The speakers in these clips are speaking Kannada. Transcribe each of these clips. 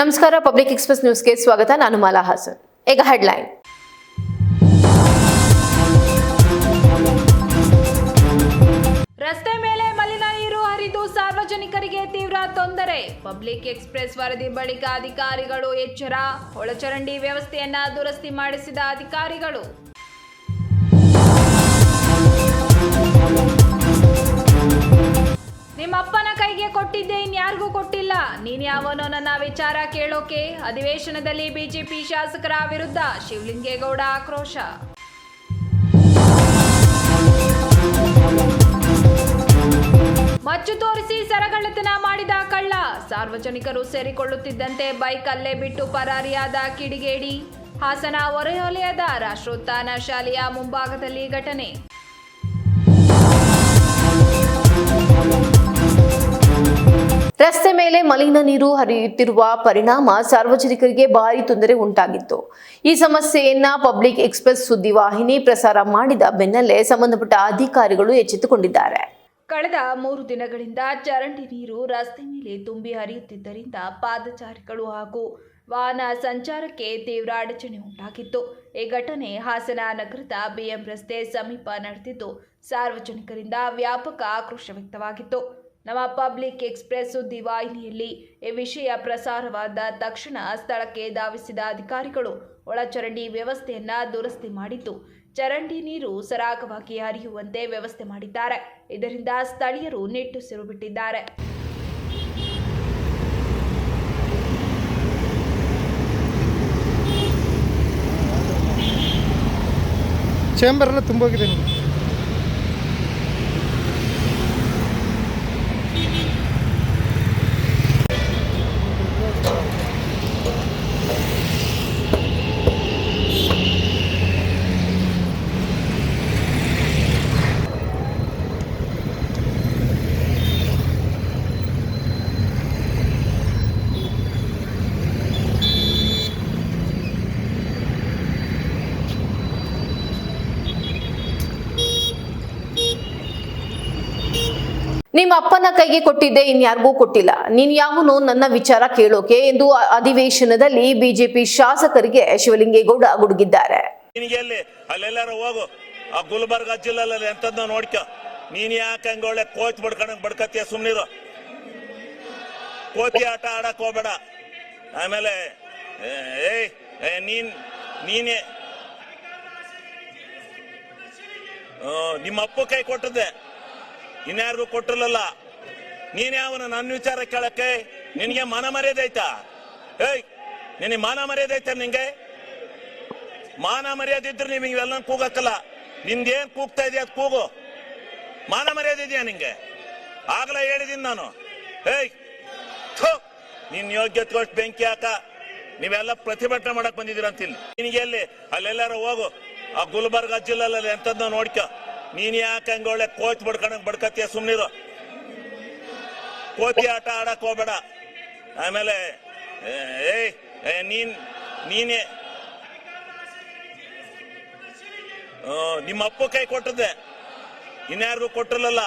ನಮಸ್ಕಾರ ಪಬ್ಲಿಕ್ ಎಕ್ಸ್ಪ್ರೆಸ್ ನ್ಯೂಸ್ಗೆ ಸ್ವಾಗತ. ನಾನು ಮಾಲಾ ಹಾಸನ್. ಈಗ ಹೆಡ್ಲೈನ್ ರಸ್ತೆ ಮೇಲೆ ಮಲಿನ ನೀರು ಹರಿದು ಸಾರ್ವಜನಿಕರಿಗೆ ತೀವ್ರ ತೊಂದರೆ. ಪಬ್ಲಿಕ್ ಎಕ್ಸ್ಪ್ರೆಸ್ ವರದಿ ಬಳಿಕ ಅಧಿಕಾರಿಗಳು ಎಚ್ಚರ. ಒಳಚರಂಡಿ ವ್ಯವಸ್ಥೆಯನ್ನ ದುರಸ್ತಿ ಮಾಡಿಸಿದ ಅಧಿಕಾರಿಗಳು. ನಿಮ್ಮಪ್ಪನ ಕೈಗೆ ಕೊಟ್ಟಿದ್ದೆ, ಇನ್ಯಾರಿಗೂ ಕೊಟ್ಟಿಲ್ಲ. ನೀನ್ ಯಾವನೋ ನನ್ನ ವಿಚಾರ ಕೇಳೋಕೆ? ಅಧಿವೇಶನದಲ್ಲಿ ಬಿಜೆಪಿ ಶಾಸಕರ ವಿರುದ್ಧ ಶಿವಲಿಂಗೇಗೌಡ ಆಕ್ರೋಶ. ಮಚ್ಚು ತೋರಿಸಿ ಸರಗಳ್ಳತನ ಮಾಡಿದ ಕಳ್ಳ. ಸಾರ್ವಜನಿಕರು ಸೇರಿಕೊಳ್ಳುತ್ತಿದ್ದಂತೆ ಬೈಕ್ ಅಲ್ಲೇ ಬಿಟ್ಟು ಪರಾರಿಯಾದ ಕಿಡಿಗೇಡಿ. ಹಾಸನ ಹೊರವಲಯದ ರಾಷ್ಟ್ರೋತ್ಥಾನ ಶಾಲೆಯ ಮುಂಭಾಗದಲ್ಲಿ ಘಟನೆ. ರಸ್ತೆ ಮೇಲೆ ಮಲಿನ ನೀರು ಹರಿಯುತ್ತಿರುವ ಪರಿಣಾಮ ಸಾರ್ವಜನಿಕರಿಗೆ ಭಾರಿ ತೊಂದರೆ ಉಂಟಾಗಿತ್ತು. ಈ ಸಮಸ್ಯೆಯನ್ನ ಪಬ್ಲಿಕ್ ಎಕ್ಸ್ಪ್ರೆಸ್ ಸುದ್ದಿವಾಹಿನಿ ಪ್ರಸಾರ ಮಾಡಿದ ಬೆನ್ನಲ್ಲೇ ಸಂಬಂಧಪಟ್ಟ ಅಧಿಕಾರಿಗಳು ಎಚ್ಚೆತ್ತುಕೊಂಡಿದ್ದಾರೆ. ಕಳೆದ ಮೂರು ದಿನಗಳಿಂದ ಚರಂಡಿ ನೀರು ರಸ್ತೆ ಮೇಲೆ ತುಂಬಿ ಹರಿಯುತ್ತಿದ್ದರಿಂದ ಪಾದಚಾರಿಗಳು ಹಾಗೂ ವಾಹನ ಸಂಚಾರಕ್ಕೆ ತೀವ್ರ ಅಡಚಣೆ ಉಂಟಾಗಿತ್ತು. ಈ ಘಟನೆ ಹಾಸನ ನಗರದ ಬಿಎಂ ರಸ್ತೆ ಸಮೀಪ ನಡೆದಿದ್ದು, ಸಾರ್ವಜನಿಕರಿಂದ ವ್ಯಾಪಕ ಆಕ್ರೋಶ ವ್ಯಕ್ತವಾಗಿತ್ತು. ನಮ್ಮ ಪಬ್ಲಿಕ್ ಎಕ್ಸ್ಪ್ರೆಸ್ ಸುದ್ದಿ ವಾಹಿನಿಯಲ್ಲಿ ಈ ವಿಷಯ ಪ್ರಸಾರವಾದ ತಕ್ಷಣ ಸ್ಥಳಕ್ಕೆ ಧಾವಿಸಿದ ಅಧಿಕಾರಿಗಳು ಒಳಚರಂಡಿ ವ್ಯವಸ್ಥೆಯನ್ನ ದುರಸ್ತಿ ಮಾಡಿದ್ದು, ಚರಂಡಿ ನೀರು ಸರಾಗವಾಗಿ ಹರಿಯುವಂತೆ ವ್ಯವಸ್ಥೆ ಮಾಡಿದ್ದಾರೆ. ಇದರಿಂದ ಸ್ಥಳೀಯರು ನಿಟ್ಟುಸಿರು ಬಿಟ್ಟಿದ್ದಾರೆ. ಚೇಂಬರ್ ಎಲ್ಲ ತುಂಬೋಗಿದೆ ನಿಮ್ಮ ಅಪ್ಪನ ಕೈಗೆ ಕೊಟ್ಟಿದ್ದೆ ಇನ್ಯಾರಿಗೂ ಕೊಟ್ಟಿಲ್ಲ. ನೀನ್ ಯಾವನು ನನ್ನ ವಿಚಾರ ಕೇಳೋಕೆ ಎಂದು ಅಧಿವೇಶನದಲ್ಲಿ ಬಿಜೆಪಿ ಶಾಸಕರಿಗೆ ಶಿವಲಿಂಗೇಗೌಡ ಗುಡುಗಿದ್ದಾರೆ. ಅಲ್ಲೆಲ್ಲಾರ ಹೋಗು. ಆ ಗುಲ್ಬರ್ಗ ಜಿಲ್ಲೆಲ್ಲ ಎಂತದ್ನ ನೋಡ್ಕೊ. ನೀನ್ ಯಾಕೆ ಹಂಗ ಒಳ್ಳೆ ಕೋಚ್ ಬಡ್ಕೊಂಡ್ ಬಡ್ಕತ್ತೀಯ ಸುಮ್ನಿರು. ಕೋತಿ ಆಟ ಆಡಕ್ ಹೋಗ್ಬೇಡ. ಆಮೇಲೆ ಏಯ್ ನೀನ್, ನೀನೇ ನಿಮ್ಮ ಅಪ್ಪ ಕೈ ಕೊಟ್ಟದ್ದೆ. ಇನ್ಯಾರಿಗೂ ಕೊಟ್ಟಿರಲಿಲ್ಲ. ನೀನ್ ಯಾವನ? ನನ್ನ ವಿಚಾರ ಕೇಳಕ್ಕೆ ನಿನಗೆ ಮಾನ ಮರ್ಯಾದೆ ಏಯ್, ನಿನಗೆ ಮಾನ ಮರ್ಯಾದೆ ಐತ ನಿಂಗೆ ಮಾನ ಮರ್ಯಾದೆ ಇದ್ರೆ ನಿಮಗೆ ಇವೆಲ್ಲ ಕೂಗಕ್ಕಲ್ಲ ನಿಂದೇನ್ ಕೂಗ್ತಾ ಇದೆಯಾ ಅದು ಕೂಗು. ಮಾನ ಮರ್ಯಾದೆ ಇದೆಯಾ ನಿಂಗೆ? ಆಗ್ಲೇ ಹೇಳಿದೀನಿ ನಾನು. ಏಯ್ ನಿನ್ ನಿನ್ ಯೋಗ್ಯತೆಗೋಷ್ಟು ಬೆಂಕಿ ಹಾಕ. ನೀವೆಲ್ಲ ಪ್ರತಿಭಟನೆ ಮಾಡಕ್ ಬಂದಿದ್ದೀರ ಅಂತಿಲ್ಲ ನಿನಗೆ ಎಲ್ಲಿ? ಅಲ್ಲೆಲ್ಲಾರು ಹೋಗು. ಆ ಗುಲ್ಬರ್ಗ ಜಿಲ್ಲೆಲ್ಲ ನಾನು ನೋಡ್ಕೊ. ನೀನ್ ಯಾಕೆ ಹಂಗ ಒಳ್ಳೆ ಕೋಚ್ ಬಡ್ಕೊಂಡಂಗ್ ಬಡ್ಕತ್ತೀಯ? ಸುಮ್ನಿರು. ಕೋತಿ ಆಟ ಆಡಕ್ ಹೋಗ್ಬೇಡ. ಆಮೇಲೆ ಏಯ್ ನೀನ್, ನೀನೇ. ನಿಮ್ಮ ಅಪ್ಪ ಕೈ ಕೊಟ್ಟದ್ದೆ. ಇನ್ಯಾರಿಗೂ ಕೊಟ್ಟಿರ್ಲಲ್ಲ.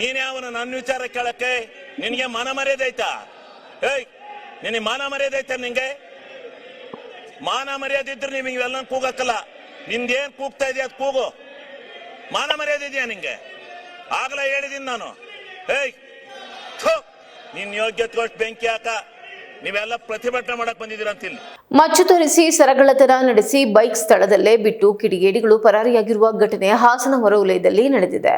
ನೀನ್ ಯಾವನ ನನ್ನ ವಿಚಾರ ಕೇಳಕ್ಕೆ? ನಿನಗೆ ಮಾನ ಮರ್ಯಾದೆ ಐತಾ? ಏಯ್, ನಿನಗೆ ಮಾನ ಮರ್ಯಾದೆ ಐತ ನಿಂಗೆ? ಮಾನ ಮರ್ಯಾದೆ ಇದ್ರೆ ನಿಮ್ಗೆ ಇವೆಲ್ಲ ಕೂಗಕ್ಕಲ್ಲ. ನಿಂದೇನ್ ಕೂಗ್ತಾ ಇದೆಯಾ ಅದು ಕೂಗು. ಮಾನ ಮರ್ಯಾದೆ ಇದೆಯಾ ನಿಂಗೆ? ಆಗ್ಲೇ ಹೇಳಿದೀನಿ ನಾನು. ಏಯ್ ನಿನ್ನ ನಿನ್ ಯೋಗ್ಯತೆಗೋಷ್ಟು ಬೆಂಕಿ ಹಾಕ. ನೀವೆಲ್ಲ ಪ್ರತಿಭಟನೆ ಮಾಡಕ್ ಬಂದಿದ್ದೀರ ಅಂತಿಲ್ಲ. ಮಚ್ಚು ತೋರಿಸಿ ಸರಗಳತನ ನಡೆಸಿ ಬೈಕ್ ಸ್ಥಳದಲ್ಲೇ ಬಿಟ್ಟು ಕಿಡಿಗೇಡಿಗಳು ಪರಾರಿಯಾಗಿರುವ ಘಟನೆ ಹಾಸನ ಹೊರವಲಯದಲ್ಲಿ ನಡೆದಿದೆ.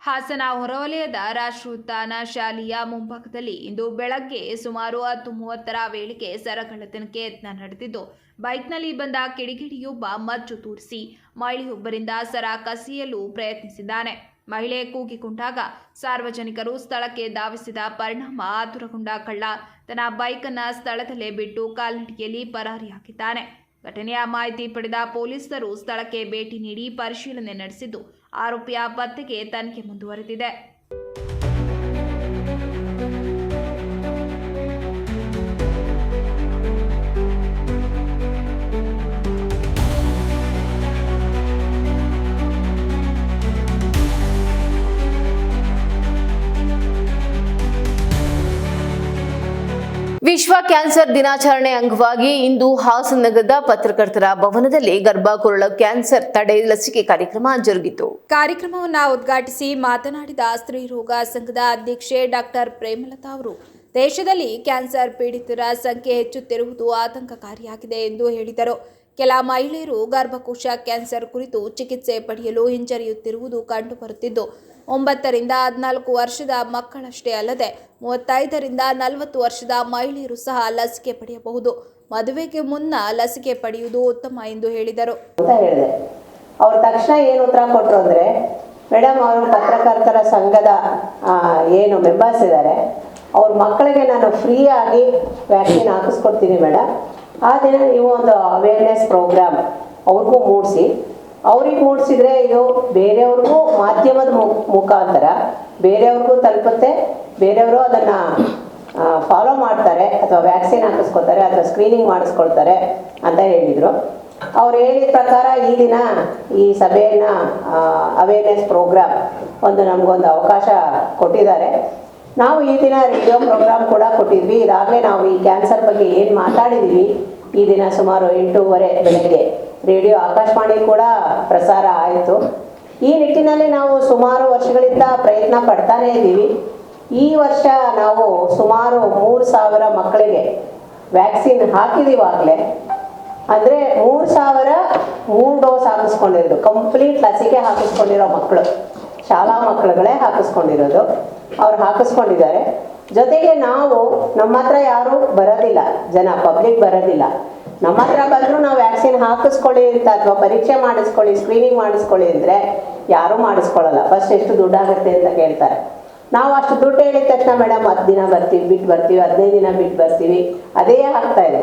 ಹಾಸನ ಹೊರವಲಯದ ರಾಷ್ಟ್ರೋತ್ಥಾನ ಶಾಲೆಯ ಮುಂಭಾಗದಲ್ಲಿ ಇಂದು ಬೆಳಗ್ಗೆ ಸುಮಾರು ಹತ್ತು ಮೂವತ್ತರ ವೇಳೆಗೆ ಸರಗಳತನಕ್ಕೆ ಯತ್ನ ನಡೆದಿದ್ದು ಬೈಕ್ನಲ್ಲಿ ಬಂದ ಕಿಡಿಗಿಡಿಯೊಬ್ಬ ಮಚ್ಚು ತೂರಿಸಿ ಮಹಿಳೆಯೊಬ್ಬರಿಂದ ಸರ ಕಸಿಯಲು ಪ್ರಯತ್ನಿಸಿದ್ದಾನೆ. ಮಹಿಳೆ ಕೂಗಿಕೊಂಡಾಗ ಸಾರ್ವಜನಿಕರು ಸ್ಥಳಕ್ಕೆ ಧಾವಿಸಿದ ಪರಿಣಾಮ ಆತುರಗೊಂಡ ಕಳ್ಳ ತನ್ನ ಬೈಕನ್ನ ಸ್ಥಳದಲ್ಲೇ ಬಿಟ್ಟು ಕಾಲ್ನಡಿಗೆಯಲ್ಲಿ ಪರಾರಿಯಾಗಿದ್ದಾನೆ ಘಟನೆಯ ಮಾಹಿತಿ ಪಡೆದ ಪೊಲೀಸರು ಸ್ಥಳಕ್ಕೆ ಭೇಟಿ ನೀಡಿ ಪರಿಶೀಲನೆ ನಡೆಸಿದ್ದು, ಆರೋಪಿಯ ಪತ್ತೆಗೆ ತನಿಖೆ ಮುಂದುವರೆದಿದೆ. ವಿಶ್ವ ಕ್ಯಾನ್ಸರ್ ದಿನಾಚರಣೆ ಅಂಗವಾಗಿ ಇಂದು ಹಾಸನಗರದ ಪತ್ರಕರ್ತರ ಭವನದಲ್ಲಿ ಗರ್ಭಕುರಳ ಕ್ಯಾನ್ಸರ್ ತಡೆ ಲಸಿಕೆ ಕಾರ್ಯಕ್ರಮ ಜರುಗಿತು. ಕಾರ್ಯಕ್ರಮವನ್ನು ಉದ್ಘಾಟಿಸಿ ಮಾತನಾಡಿದ ಸ್ತ್ರೀ ರೋಗ ಸಂಘದ ಅಧ್ಯಕ್ಷೆ ಡಾಕ್ಟರ್ ಪ್ರೇಮಲತಾ ಅವರು, ದೇಶದಲ್ಲಿ ಕ್ಯಾನ್ಸರ್ ಪೀಡಿತರ ಸಂಖ್ಯೆ ಹೆಚ್ಚುತ್ತಿರುವುದು ಆತಂಕಕಾರಿಯಾಗಿದೆ ಎಂದು ಹೇಳಿದರು. ಕೆಲ ಮಹಿಳೆಯರು ಗರ್ಭಕೋಶ ಕ್ಯಾನ್ಸರ್ ಕುರಿತು ಚಿಕಿತ್ಸೆ ಪಡೆಯಲು ಹಿಂಜರಿಯುತ್ತಿರುವುದು ಕಂಡುಬರುತ್ತಿದ್ದು ಒಂಬತ್ತರಿಂದ ಹದಿನಾಲ್ಕು ವರ್ಷದ ಮಕ್ಕಳಷ್ಟೇ ಅಲ್ಲದೆ ಮೂವತ್ತೈದರಿಂದ ನಲವತ್ತು ವರ್ಷದ ಮಹಿಳೆಯರು ಸಹ ಲಸಿಕೆ ಪಡೆಯಬಹುದು. ಮದುವೆಗೆ ಮುನ್ನ ಲಸಿಕೆ ಪಡೆಯುವುದು ಉತ್ತಮ ಎಂದು ಹೇಳಿದರು. ಅಂತ ಅವ್ರು ತಕ್ಷಣ ಏನು ಉತ್ತರ ಕೊಟ್ಟರು ಅಂದರೆ, ಮೇಡಮ್, ಅವರು ಪತ್ರಕರ್ತರ ಸಂಘದ ಏನು ಮೆಂಬರ್ಸ್ ಇದ್ದಾರೆ ಅವ್ರ ಮಕ್ಕಳಿಗೆ ನಾನು ಫ್ರೀ ಆಗಿ ವ್ಯಾಕ್ಸಿನ್ ಹಾಕಿಸ್ಕೊಡ್ತೀನಿ ಮೇಡಮ್. ಆ ದಿನ ನೀವು ಒಂದು ಅವೇರ್ನೆಸ್ ಪ್ರೋಗ್ರಾಮ್ ಅವ್ರಿಗೂ ಮೂಡಿಸಿ ಅವ್ರಿಗೆ ಮೂಡಿಸಿದ್ರೆ ಇದು ಬೇರೆಯವ್ರಿಗೂ ಮಾಧ್ಯಮದ ಮುಖಾಂತರ ಬೇರೆಯವ್ರಿಗೂ ತಲುಪುತ್ತೆ, ಬೇರೆಯವರು ಅದನ್ನು ಫಾಲೋ ಮಾಡ್ತಾರೆ ಅಥವಾ ವ್ಯಾಕ್ಸಿನ್ ಹಾಕಿಸ್ಕೊತಾರೆ ಅಥವಾ ಸ್ಕ್ರೀನಿಂಗ್ ಮಾಡಿಸ್ಕೊಳ್ತಾರೆ ಅಂತ ಹೇಳಿದರು. ಅವ್ರು ಹೇಳಿದ ಪ್ರಕಾರ ಈ ದಿನ ಈ ಸಭೆಯನ್ನ ಅವೇರ್ನೆಸ್ ಪ್ರೋಗ್ರಾಮ್ ಒಂದು ನಮಗೊಂದು ಅವಕಾಶ ಕೊಟ್ಟಿದ್ದಾರೆ. ನಾವು ಈ ದಿನ ರೇಡಿಯೋ ಪ್ರೋಗ್ರಾಮ್ ಕೂಡ ಕೊಟ್ಟಿದ್ವಿ. ಇದಾಗಲೇ ನಾವು ಈ ಕ್ಯಾನ್ಸರ್ ಬಗ್ಗೆ ಏನು ಮಾತಾಡಿದ್ದೀವಿ ಈ ದಿನ ಸುಮಾರು ಎಂಟೂವರೆ ಬೆಳಗ್ಗೆ. ರೇಡಿಯೋ ಆಕಾಶವಾಣಿ ಕೂಡ ಪ್ರಸಾರ ಆಯಿತು. ಈ ನಿಟ್ಟಿನಲ್ಲಿ ನಾವು ಸುಮಾರು ವರ್ಷಗಳಿಂದ ಪ್ರಯತ್ನ ಪಡ್ತಾನೇ ಇದ್ದೀವಿ. ಈ ವರ್ಷ ನಾವು ಸುಮಾರು ಮೂರು ಸಾವಿರ ಮಕ್ಕಳಿಗೆ ವ್ಯಾಕ್ಸಿನ್ ಹಾಕಿದೀವಾಗಲೇ. ಅಂದರೆ ಮೂರು ಸಾವಿರ ಮೂರು ಡೋಸ್ ಹಾಕಿಸ್ಕೊಂಡಿರೋದು. ಕಂಪ್ಲೀಟ್ ಲಸಿಕೆ ಹಾಕಿಸ್ಕೊಂಡಿರೋ ಮಕ್ಕಳು. ಶಾಲಾ ಮಕ್ಕಳುಗಳೇ ಹಾಕಿಸ್ಕೊಂಡಿರೋದು. ಅವ್ರು ಹಾಕಿಸ್ಕೊಂಡಿದ್ದಾರೆ. ಜೊತೆಗೆ ನಾವು ನಮ್ಮ ಹತ್ರ ಯಾರು ಬರೋದಿಲ್ಲ. ಜನ ಪಬ್ಲಿಕ್ ಬರೋದಿಲ್ಲ. ನಮ್ಮ ಹತ್ರ ಬಂದರೂ ನಾವು ವ್ಯಾಕ್ಸಿನ್ ಹಾಕಿಸ್ಕೊಳ್ಳಿ ಅಂತ ಅಥವಾ ಪರೀಕ್ಷೆ ಮಾಡಿಸ್ಕೊಳ್ಳಿ ಸ್ಕ್ರೀನಿಂಗ್ ಮಾಡಿಸ್ಕೊಳ್ಳಿ ಅಂದರೆ ಯಾರೂ ಮಾಡಿಸ್ಕೊಳ್ಳಲ್ಲ. ಫಸ್ಟ್ ಎಷ್ಟು ದುಡ್ಡಾಗುತ್ತೆ ಅಂತ ಕೇಳ್ತಾರೆ. ನಾವು ಅಷ್ಟು ದುಡ್ಡು ಹೇಳಿದ ತಕ್ಷಣ, ಮೇಡಮ್, ಹತ್ತು ದಿನ ಬರ್ತೀವಿ, ಬಿಟ್ಟು ಬರ್ತೀವಿ, ಹದಿನೈದು ದಿನ ಬಿಟ್ಟು ಬರ್ತೀವಿ. ಅದೇ ಆಗ್ತಾ ಇದೆ.